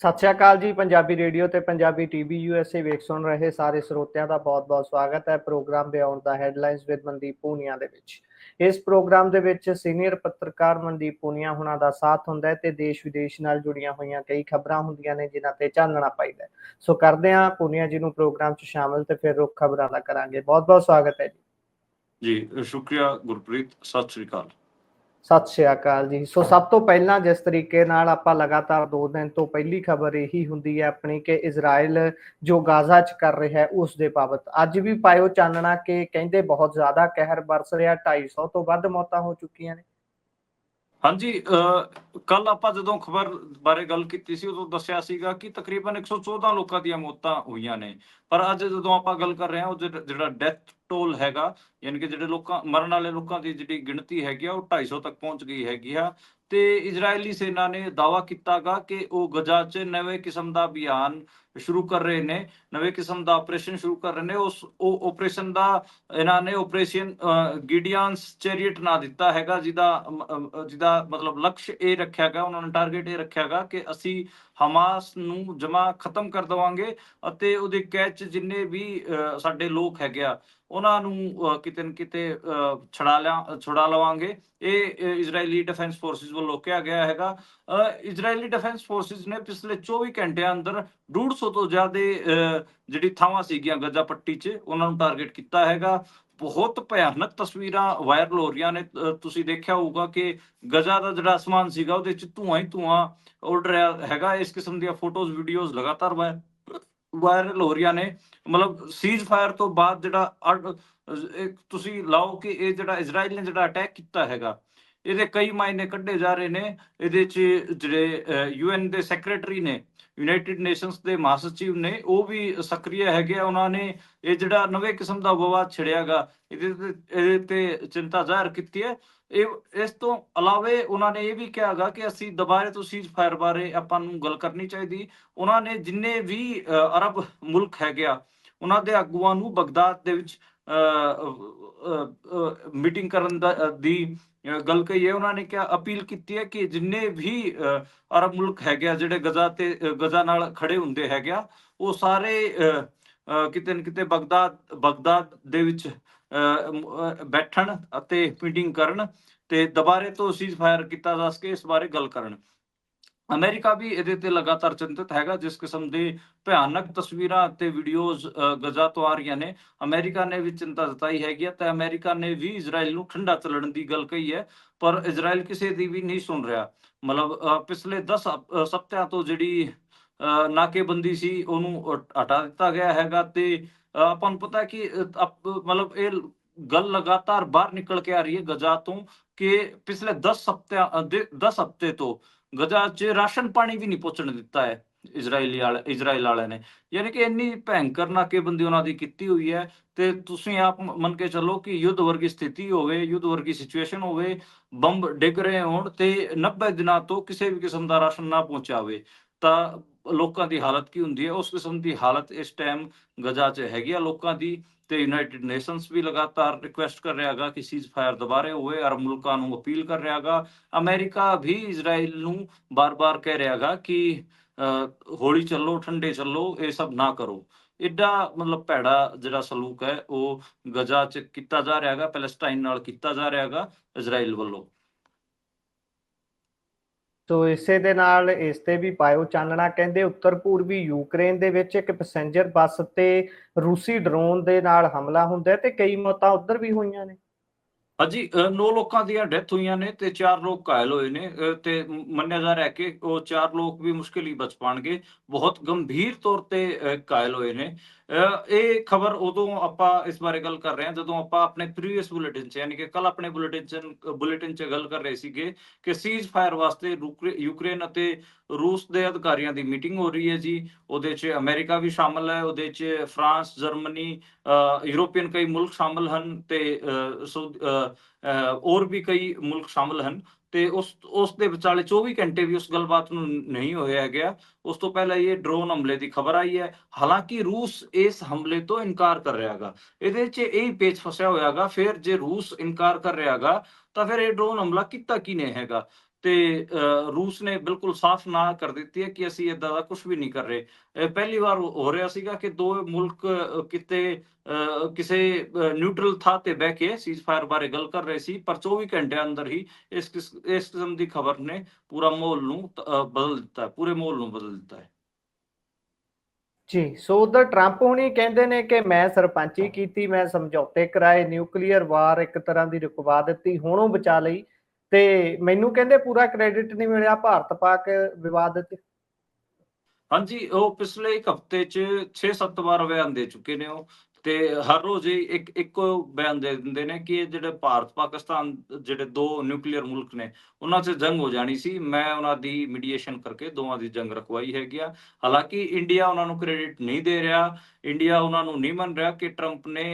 ਸਤਿ ਸ਼੍ਰੀ ਅਕਾਲ ਜੀ, ਪੰਜਾਬੀ ਰੇਡੀਓ ਤੇ ਪੰਜਾਬੀ ਟੀਵੀ ਯੂਐਸਏ ਵੇਖ ਸੁਣ ਰਹੇ ਸਾਰੇ ਸਰੋਤਿਆਂ ਦਾ ਬਹੁਤ-ਬਹੁਤ ਸਵਾਗਤ ਹੈ ਪ੍ਰੋਗਰਾਮ ਦੇ ਆਉਣ ਦਾ ਹੈਡਲਾਈਨਸ ਵਿਦ ਮਨਦੀਪ ਪੂਨੀਆ ਦੇ ਵਿੱਚ। ਇਸ ਪ੍ਰੋਗਰਾਮ ਦੇ ਵਿੱਚ ਸੀਨੀਅਰ ਪੱਤਰਕਾਰ ਮਨਦੀਪ ਪੂਨੀਆ ਹੁਣਾਂ ਦਾ ਸਾਥ ਹੁੰਦਾ ਹੈ ਤੇ ਦੇਸ਼ ਵਿਦੇਸ਼ ਨਾਲ ਜੁੜੀਆਂ ਹੋਈਆਂ ਕਈ ਖਬਰਾਂ ਹੁੰਦੀਆਂ ਨੇ ਜਿਨ੍ਹਾਂ ਤੇ ਚਾਨਣਾ ਪਾਈਦਾ ਸੋ ਕਰਦੇ ਹਾਂ ਪੂਨੀਆ ਜੀ ਨੂੰ ਪ੍ਰੋਗਰਾਮ 'ਚ ਸ਼ਾਮਲ ਤੇ ਫਿਰ ਰੁੱਖ ਖਬਰਾਂ ਦਾ ਕਰਾਂਗੇ। ਬਹੁਤ-ਬਹੁਤ ਸਵਾਗਤ ਹੈ ਜੀ। ਜੀ, ਸ਼ੁਕਰੀਆ ਗੁਰਪ੍ਰੀਤ, ਸਤਿ ਸ੍ਰੀ ਅਕਾਲ। ਸਤਿ ਸ਼੍ਰੀ ਅਕਾਲ ਜੀ। ਸੋ ਸਭ ਤੋਂ ਪਹਿਲਾਂ ਜਿਸ ਤਰੀਕੇ ਨਾਲ ਆਪਾਂ ਲਗਾਤਾਰ 2 ਦਿਨ ਤੋਂ ਪਹਿਲੀ ਖਬਰ ਇਹੀ ਹੁੰਦੀ ਹੈ ਆਪਣੀ ਕਿ ਇਜ਼ਰਾਈਲ ਜੋ ਗਾਜ਼ਾ 'ਚ ਕਰ ਰਿਹਾ ਹੈ, ਉਸ ਦੇ ਬਾਬਤ। ਅੱਜ ਵੀ ਪਾਇਓ ਚਾਨਣਾ ਕਿ ਕਹਿੰਦੇ ਬਹੁਤ ਜ਼ਿਆਦਾ ਕਹਿਰ ਬਰਸ ਰਿਹਾ 250 ਤੋਂ ਵੱਧ ਮੌਤਾਂ ਹੋ ਚੁੱਕੀਆਂ ਨੇ। ਹਾਂਜੀ ਕੱਲ ਆਪਾਂ ਜਦੋਂ ਖਬਰ ਬਾਰੇ ਗੱਲ ਕੀਤੀ ਸੀ, ਉਦੋਂ ਦੱਸਿਆ ਸੀਗਾ ਕਿ ਤਕਰੀਬਨ 114 ਲੋਕਾਂ ਦੀਆਂ ਮੌਤਾਂ ਹੋਈਆਂ ਨੇ। ਪਰ ਅੱਜ ਜਦੋਂ ਆਪਾਂ ਗੱਲ ਕਰ ਰਹੇ ਹਾਂ, ਉਹ ਜਿਹੜਾ- ਜਿਹੜਾ ਡੈਥ ਟੋਲ ਹੈਗਾ ਯਾਨੀ ਕਿ ਜਿਹੜੇ ਲੋਕਾਂ ਮਰਨ ਵਾਲੇ ਲੋਕਾਂ ਦੀ ਜਿਹੜੀ ਗਿਣਤੀ ਹੈਗੀ ਆ ਉਹ 250 ਤੱਕ ਪਹੁੰਚ ਗਈ ਹੈਗੀ ਆ। ਤੇ ਇਜ਼ਰਾਈਲੀ ਸੈਨਾ ਨੇ ਦਾਵਾ ਕੀਤਾਗਾ ਕਿ ਉਹ ਗਜ਼ਾ 'ਚ ਨਵੇਂ ਕਿਸਮ ਦਾ ਅਭਿਆਨ ਸ਼ੁਰੂ ਕਰ ਰਹੇ ਨੇ ਨਵੇਂ ਕਿਸਮ ਦਾ ਆਪਰੇਸ਼ਨ ਸ਼ੁਰੂ ਕਰ ਰਹੇ ਨੇ। ਉਸ ਉਹ ਆਪਰੇਸ਼ਨ ਦਾ ਇਹਨਾਂ ਨੇ ਆਪਰੇਸ਼ਨ ਗਿਡੀਅਨਸ ਚੈਰੀਅਟ ਨਾਂ ਦਿੱਤਾ ਹੈਗਾ ਜਿਹਦਾ ਜਿਹਦਾ ਮਤਲਬ ਲਕਸ਼ ਇਹ ਰੱਖਿਆ ਗਿਆ ਉਹਨਾਂ ਨੇ ਟਾਰਗੇਟ ਇਹ ਰੱਖਿਆ ਗਿਆ ਕਿ ਅਸੀਂ ਹਮਾਸ ਨੂੰ ਜਮਾ ਖਤਮ ਕਰ ਦਵਾਂਗੇ ਅਤੇ ਉਹਦੇ ਕੈਚ ਜਿੰਨੇ ਵੀ ਅ, ਸਾਡੇ ਲੋਕ ਹੈਗੇ ਆ ਉਹਨਾਂ ਨੂੰ ਕਿਤੇ ਨਾ ਕਿਤੇ ਛੜਾ ਲਿਆ, ਛੁਡਾ ਲਵਾਂਗੇ। ਇਹ ਇਜ਼ਰਾਈਲੀ ਡਿਫੈਂਸ ਫੋਰਸਿਸ ਵੱਲੋਂ ਕਿਹਾ ਗਿਆ ਹੈਗਾ। ਇਜ਼ਰਾਈਲੀ ਡਿਫੈਂਸ ਫੋਰਸਿਸ ਨੇ ਪਿਛਲੇ 24 ਘੰਟਿਆਂ ਅੰਦਰ 150 ਤੋਂ ਜ਼ਿਆਦਾ ਜਿਹੜੀ ਥਾਵਾਂ ਸੀਗੀਆਂ ਗਜ਼ਾ ਪੱਟੀ 'ਚ, ਉਹਨਾਂ ਨੂੰ ਟਾਰਗੇਟ ਕੀਤਾ ਹੈਗਾ। ਬਹੁਤ ਭਿਆਨਕ ਤਸਵੀਰਾਂ ਵਾਇਰਲ ਹੋ ਰਹੀਆਂ ਨੇ। ਤੁਸੀਂ ਦੇਖਿਆ ਹੋਊਗਾ ਕਿ ਗਜ਼ਾ ਦਾ ਜਿਹੜਾ ਅਸਮਾਨ ਸੀਗਾ, ਉਹਦੇ 'ਚ ਧੂਆਂ ਹੀ ਧੂਆਂ ਉੱਡ ਰਿਹਾ ਹੈਗਾ। ਇਸ ਕਿਸਮ ਦੀਆਂ ਫੋਟੋਜ਼ ਵੀਡੀਓਜ਼ ਲਗਾਤਾਰ ਵਾਇਰਲ ਵਾਇਰਲ ਹੋ ਰਹੀਆਂ ਨੇ। ਮਤਲਬ ਸੀਜ਼ ਫਾਇਰ ਤੋਂ ਬਾਅਦ ਜਿਹੜਾ ਤੁਸੀਂ ਲਾਓ ਕਿ ਇਹ ਜਿਹੜਾ ਇਜ਼ਰਾਈਲ ਨੇ ਜਿਹੜਾ ਅਟੈਕ ਕੀਤਾ ਹੈਗਾ, ਇਹਦੇ ਕਈ ਮਾਇਨੇ ਕੱਢੇ ਜਾ ਰਹੇ ਨੇ। ਇਹਦੇ 'ਚ ਜਿਹੜੇ ਯੂਐਨ ਦੇ ਸੈਕਟਰੀ ਨੇ ਯੂਨਾਈਟਿਡ ਨੇਸ਼ਨਸ ਦੇ ਮਹਾਸਚਿਵ ਨੇ, ਉਹ ਵੀ ਸਕਰੀय ਹੈਗੇ ਉਹਨਾਂ ਨੇ ਇਹ ਜਿਹੜਾ ਨਵੇਂ ਕਿਸਮ ਦਾ ਵਿਵਾਦ ਛਿੜਿਆਗਾ ਇਹਦੇ ਤੇ ਇਹਦੇ ਤੇ ਚਿੰਤਾ ਜ਼ਾਹਰ ਕੀਤੀ ਹੈ। ਇਹ, ਇਸ ਤੋਂ ਇਲਾਵੇ ਉਹਨਾਂ ਨੇ ਇਹ ਵੀ ਕਿਹਾਗਾ ਕਿ ਅਸੀਂ ਦੁਬਾਰੇ ਤੋਂ ਸੀਜ਼ ਫਾਇਰ ਬਾਰੇ ਆਪਾਂ ਨੂੰ ਗੱਲ ਕਰਨੀ ਚਾਹੀਦੀ। ਉਹਨਾਂ ਨੇ ਜਿੰਨੇ ਵੀ ਅਰਬ ਮੁਲਕ ਹੈਗੇ ਆ, ਉਹਨਾਂ ਦੇ ਆਗੂਆਂ ਨੂੰ ਬਗਦਾਦ ਦੇ ਵਿੱਚ ਮੀਟਿੰਗ ਕਰਨ ਦਾ ਦੀ ਗੱਲ ਕਹੀ ਹੈ ਉਹਨਾਂ ਨੇ ਕਿਹਾ ਅਪੀਲ ਕੀਤੀ ਹੈ ਕਿ ਜਿੰਨੇ ਵੀ ਅਰਬ ਮੁਲਕ ਹੈਗੇ ਆ ਜਿਹੜੇ ਗਜ਼ਾ ਤੇ ਗਜ਼ਾ ਨਾਲ ਖੜੇ ਹੁੰਦੇ ਹੈਗੇ ਆ ਉਹ ਸਾਰੇ ਕਿਤੇ ਨਾ ਕਿਤੇ ਬਗਦਾਦ ਬਗਦਾਦ ਦੇ ਵਿੱਚ ਅ, ਬੈਠਣ ਅਤੇ ਮੀਟਿੰਗ ਕਰਨ ਤੇ ਦੁਬਾਰੇ ਤੋਂ ਸੀਜ਼ ਫਾਇਰ ਕੀਤਾ ਜਾ ਸਕੇ ਇਸ ਬਾਰੇ ਗੱਲ ਕਰਨ। ਅਮਰੀਕਾ ਵੀ ਇਹਦੇ ਤੇ ਲਗਾਤਾਰ ਚਿੰਤਤ ਹੈਗਾ, ਜਿਸ ਕਿਸਮ ਦੇ ਭਿਆਨਕ ਤਸਵੀਰਾਂ ਅਤੇ ਵੀਡੀਓਜ਼ ਗਜ਼ਾ ਤੋਂ ਆ ਰਹੀਆਂ ਨੇ। ਅਮਰੀਕਾ ਨੇ ਵੀ ਚਿੰਤਾ ਜਤਾਈ ਹੈਗੀ ਤੇ ਅਮਰੀਕਾ ਨੇ ਵੀ ਇਜ਼ਰਾਈਲ ਨੂੰ ਠੰਡਾ ਚਲਣ ਦੀ ਗੱਲ ਕਹੀ ਹੈ, ਪਰ ਇਜ਼ਰਾਈਲ ਕਿਸੇ ਦੀ ਵੀ ਨਹੀਂ ਸੁਣ ਰਿਹਾ। ਮਤਲਬ ਪਿਛਲੇ 10 ਸਪਤਿਆਂ ਤੋਂ ਜਿਹੜੀ ਨਾਕੇਬੰਦੀ ਸੀ, ਉਹਨੂੰ ਹਟਾ ਦਿੱਤਾ ਗਿਆ ਹੈਗਾ ਤੇ ਆਪਾਂ ਨੂੰ ਪਤਾ ਕਿ ਮਤਲਬ ਇਹ ਗੱਲ ਲਗਾਤਾਰ ਬਾਹਰ ਨਿਕਲ ਕੇ ਆ ਰਹੀ ਹੈ ਗਜ਼ਾ ਤੋਂ ਕਿ ਪਿਛਲੇ 10 ਹਫ਼ਤਿਆਂ 10 ਹਫ਼ਤੇ ਤੋਂ ਗਜ਼ਾ 'ਚ ਰਾਸ਼ਨ ਪਾਣੀ ਵੀ ਨਹੀਂ ਪਹੁੰਚਣ ਦਿੱਤਾ ਹੈ ਇਜ਼ਰਾਈਲੀ ਵਾਲੇ, ਇਜ਼ਰਾਈਲ ਵਾਲਿਆਂ ਨੇ। ਯਾਨੀ ਕਿ ਇੰਨੀ ਭੈਂਕਰ ਨਾਕੇਬੰਦੀ ਉਹਨਾਂ ਦੀ ਕੀਤੀ ਹੋਈ ਹੈ ਤੇ ਤੁਸੀਂ ਆਪ ਮੰਨ ਕੇ ਚੱਲੋ ਕਿ ਯੁੱਧ ਵਰਗੀ ਸਥਿਤੀ ਹੋਵੇ, ਯੁੱਧ ਵਰਗੀ ਸਿਚੁਏਸ਼ਨ ਹੋਵੇ, ਬੰਬ ਡਿੱਗ ਰਹੇ ਹੋਣ ਤੇ 90 ਦਿਨਾਂ ਤੋਂ ਕਿਸੇ ਵੀ ਕਿਸਮ ਦਾ ਰਾਸ਼ਨ ਨਾ ਪਹੁੰਚਾਵੇ, ਤਾਂ ਲੋਕਾਂ ਦੀ ਹਾਲਤ ਕੀ ਹੁੰਦੀ ਹੈ? ਉਸ ਕਿਸਮ ਦੀ ਹਾਲਤ ਇਸ ਟਾਈਮ ਗਜ਼ਾ 'ਚ ਹੈਗੀ ਆ। ਲੋਕਾਂ ਦੀ ਤੇ ਯੂਨਾਈਟਿਡ ਨੇਸ਼ਨਸ ਵੀ ਲਗਾਤਾਰ ਰਿਕੁਐਸਟ ਕਰ ਰਿਹਾ ਹੈਗਾ ਕਿ ਸੀਜ਼ ਦੁਬਾਰੇ ਹੋਵੇ ਅਰਬ ਮੁਲਕਾਂ ਨੂੰ ਅਪੀਲ ਕਰ ਰਿਹਾ ਹੈਗਾ। ਅਮਰੀਕਾ ਵੀ ਇਜ਼ਰਾਈਲ ਨੂੰ ਬਾਰ-ਬਾਰ ਕਹਿ ਰਿਹਾ ਹੈਗਾ ਕਿ ਅਹ, ਹੌਲੀ ਚੱਲੋ ਠੰਡੇ ਚੱਲੋ ਇਹ ਸਭ ਨਾ ਕਰੋ। ਐਡਾ ਮਤਲਬ ਭੈੜਾ ਜਿਹੜਾ ਸਲੂਕ ਹੈ ਉਹ ਗਜ਼ਾ 'ਚ ਕੀਤਾ ਜਾ ਰਿਹਾ ਹੈਗਾ ਪੈਲਸਟਾਈਨ ਨਾਲ ਕੀਤਾ ਜਾ ਰਿਹਾ ਹੈਗਾ ਇਜ਼ਰਾਈਲ ਵੱਲੋਂ। ਸੋ ਇਸੇ ਦੇ ਨਾਲ ਇਸ ਤੇ ਵੀ ਪਾਇਓ ਚਾਨਣਾ। ਕਹਿੰਦੇ ਉੱਤਰ ਪੂਰਬੀ ਯੂਕਰੇਨ ਦੇ ਵਿੱਚ ਇੱਕ ਪੈਸੇਂਜਰ ਬੱਸ ਤੇ ਰੂਸੀ ਡਰੋਨ ਦੇ ਨਾਲ ਹਮਲਾ ਹੁੰਦਾ ਤੇ ਕਈ ਮੌਤਾਂ ਉੱਧਰ ਵੀ ਹੋਈਆਂ ਨੇ। ਹਾਂਜੀ ਅ, ਨੌ ਲੋਕਾਂ ਦੀਆਂ ਡੈਥ ਹੋਈਆਂ ਨੇ ਤੇ ਚਾਰ ਲੋਕ ਘਾਇਲ ਹੋਏ ਨੇ। ਤੇ ਮੰਨਿਆ ਜਾ ਰਿਹਾ ਕਿ ਉਹ ਚਾਰ ਲੋਕ ਵੀ ਮੁਸ਼ਕਿਲ ਹੀ ਬਚ ਪਾਣਗੇ। ਬਹੁਤ ਗੰਭੀਰ ਤੌਰ ਤੇ ਘਾਇਲ ਹੋਏ ਨੇ। ਇਹ ਖਬਰ ਉਦੋਂ ਆਪਾਂ ਇਸ ਬਾਰੇ ਗੱਲ ਕਰ ਰਹੇ ਹਾਂ ਜਦੋਂ ਆਪਾਂ ਆਪਣੇ ਪ੍ਰੀਵੀਅਸ ਬੁਲੇਟਿਨ 'ਚ, ਯਾਨੀ ਕਿ ਕੱਲ ਆਪਣੇ ਬੁਲੇਟਿਨ 'ਚ ਬੁਲੇਟਿਨ 'ਚ ਗੱਲ ਕਰ ਰਹੇ ਸੀਗੇ ਕਿ ਸੀਜ਼ ਫਾਇਰ ਵਾਸਤੇ ਰੁਕਰੇ- ਯੂਕਰੇਨ ਅਤੇ ਰੂਸ ਦੇ ਅਧਿਕਾਰੀਆਂ ਦੀ ਮੀਟਿੰਗ ਹੋ ਰਹੀ ਹੈ ਜੀ। ਉਹਦੇ 'ਚ ਅਮਰੀਕਾ ਵੀ ਸ਼ਾਮਲ ਹੈ, ਉਹਦੇ 'ਚ ਫਰਾਂਸ, ਜਰਮਨੀ ਯੂਰੋਪੀਅਨ ਕਈ ਮੁਲਕ ਸ਼ਾਮਲ ਹਨ ਤੇ ਸੋ ਸਊਦ- ਹੋਰ ਵੀ ਕਈ ਮੁਲਕ ਸ਼ਾਮਲ ਹਨ। ਤੇ ਉਸ ਉਸ ਦੇ ਵਿਚਾਲੇ 24 ਘੰਟੇ ਵੀ ਉਸ ਗੱਲਬਾਤ ਨੂੰ ਨਹੀਂ ਹੋਇਆ ਗਿਆ। ਉਸ ਤੋਂ ਪਹਿਲਾਂ ਇਹ ਡਰੋਨ ਹਮਲੇ ਦੀ ਖਬਰ ਆਈ ਹੈ। ਹਾਲਾਂਕਿ ਰੂਸ ਇਸ ਹਮਲੇ ਤੋਂ ਇਨਕਾਰ ਕਰ ਰਿਹਾ ਹੈਗਾ ਇਹਦੇ 'ਚ ਇਹ ਪੇਚ ਫਸਿਆ ਹੋਇਆਗਾ। ਫਿਰ ਜੇ ਰੂਸ ਇਨਕਾਰ ਕਰ ਰਿਹਾ ਹੈਗਾ ਤਾਂ ਫਿਰ ਇਹ ਡਰੋਨ ਹਮਲਾ ਕੀਤਾ ਕਿਨੇ ਹੈਗਾ? ਤੇ ਰੂਸ ਨੇ ਬਿਲਕੁਲ ਸਾਫ਼ ਨਾ ਕਰ ਦਿੱਤੀ ਹੈ ਕਿ ਅਸੀਂ ਇਦਾਂ ਦਾ ਕੁਝ ਵੀ ਨਹੀਂ ਕਰ ਰਹੇ। ਪਹਿਲੀ ਵਾਰ ਹੋ ਰਿਹਾ ਸੀਗਾ ਕਿ ਦੋ ਮੁਲਕ ਕਿਤੇ ਕਿਸੇ ਨਿਊਟਰਲ ਥਾਂ ਤੇ ਬਹਿ ਕੇ ਸੀਜ਼ਫਾਇਰ ਬਾਰੇ ਗੱਲ ਕਰ ਰਹੇ ਸੀ, ਪਰ 24 ਘੰਟਿਆਂ ਅੰਦਰ ਹੀ ਇਸ ਇਸ ਕਿਸਮ ਦੀ ਖਬਰ ਨੇ ਪੂਰਾ ਮਾਹੌਲ ਨੂੰ ਬਦਲ ਦਿੱਤਾ ਪੂਰੇ ਮਾਹੌਲ ਨੂੰ ਬਦਲ ਦਿੱਤਾ ਹੈ। ਜੀ, ਸੋ ਉਧਰ ਟਰੰਪ ਹੁਣੀ ਕਹਿੰਦੇ ਨੇ ਕਿ ਮੈਂ ਸਰਪੰਚੀ ਕੀਤੀ, ਮੈਂ ਸਮਝੌਤੇ ਕਰਾਏ, ਨਿਊਕਲੀਅਰ ਵਾਰ ਇੱਕ ਤਰ੍ਹਾਂ ਦੀ ਰੁਕਵਾ ਦਿੱਤੀ, ਹੁਣ ਉਹ ਬਚਾ ਲਈ। ਤੇ ਮੈਨੂੰ ਕਹਿੰਦੇ ਪੂਰਾ ਕ੍ਰੈਡਿਟ ਨਹੀਂ ਮਿਲਿਆ ਭਾਰਤ ਪਾਕ ਵਿਵਾਦ ਤੇ ਹਾਂਜੀ, ਉਹ ਪਿਛਲੇ ਇੱਕ ਹਫ਼ਤੇ 'ਚ 6-7 ਵਾਰ ਬਿਆਨ ਦੇ ਚੁੱਕੇ ਨੇ ਉਹ। ਤੇ ਹਰ ਰੋਜ਼ ਹੀ ਇੱਕ, ਇੱਕੋ ਬਿਆਨ ਦੇ ਦਿੰਦੇ ਨੇ ਕਿ ਇਹ ਜਿਹੜੇ ਭਾਰਤ ਪਾਕਿਸਤਾਨ ਜਿਹੜੇ ਦੋ ਨਿਊਕਲੀਅਰ ਮੁਲਕ ਨੇ, ਉਹਨਾਂ 'ਚ ਜੰਗ ਹੋ ਜਾਣੀ ਸੀ। ਮੈਂ ਉਹਨਾਂ ਦੀ ਮੀਡੀਏਸ਼ਨ ਕਰਕੇ ਦੋਵਾਂ ਦੀ ਜੰਗ ਰਕਵਾਈ ਹੈਗੀ ਆ। ਹਾਲਾਂਕਿ ਇੰਡੀਆ ਉਹਨਾਂ ਨੂੰ ਕ੍ਰੈਡਿਟ ਨਹੀਂ ਦੇ ਰਿਹਾ। ਇੰਡੀਆ ਉਹਨਾਂ ਨੂੰ ਨਹੀਂ ਮੰਨ ਰਿਹਾ ਕਿ ਟਰੰਪ ਨੇ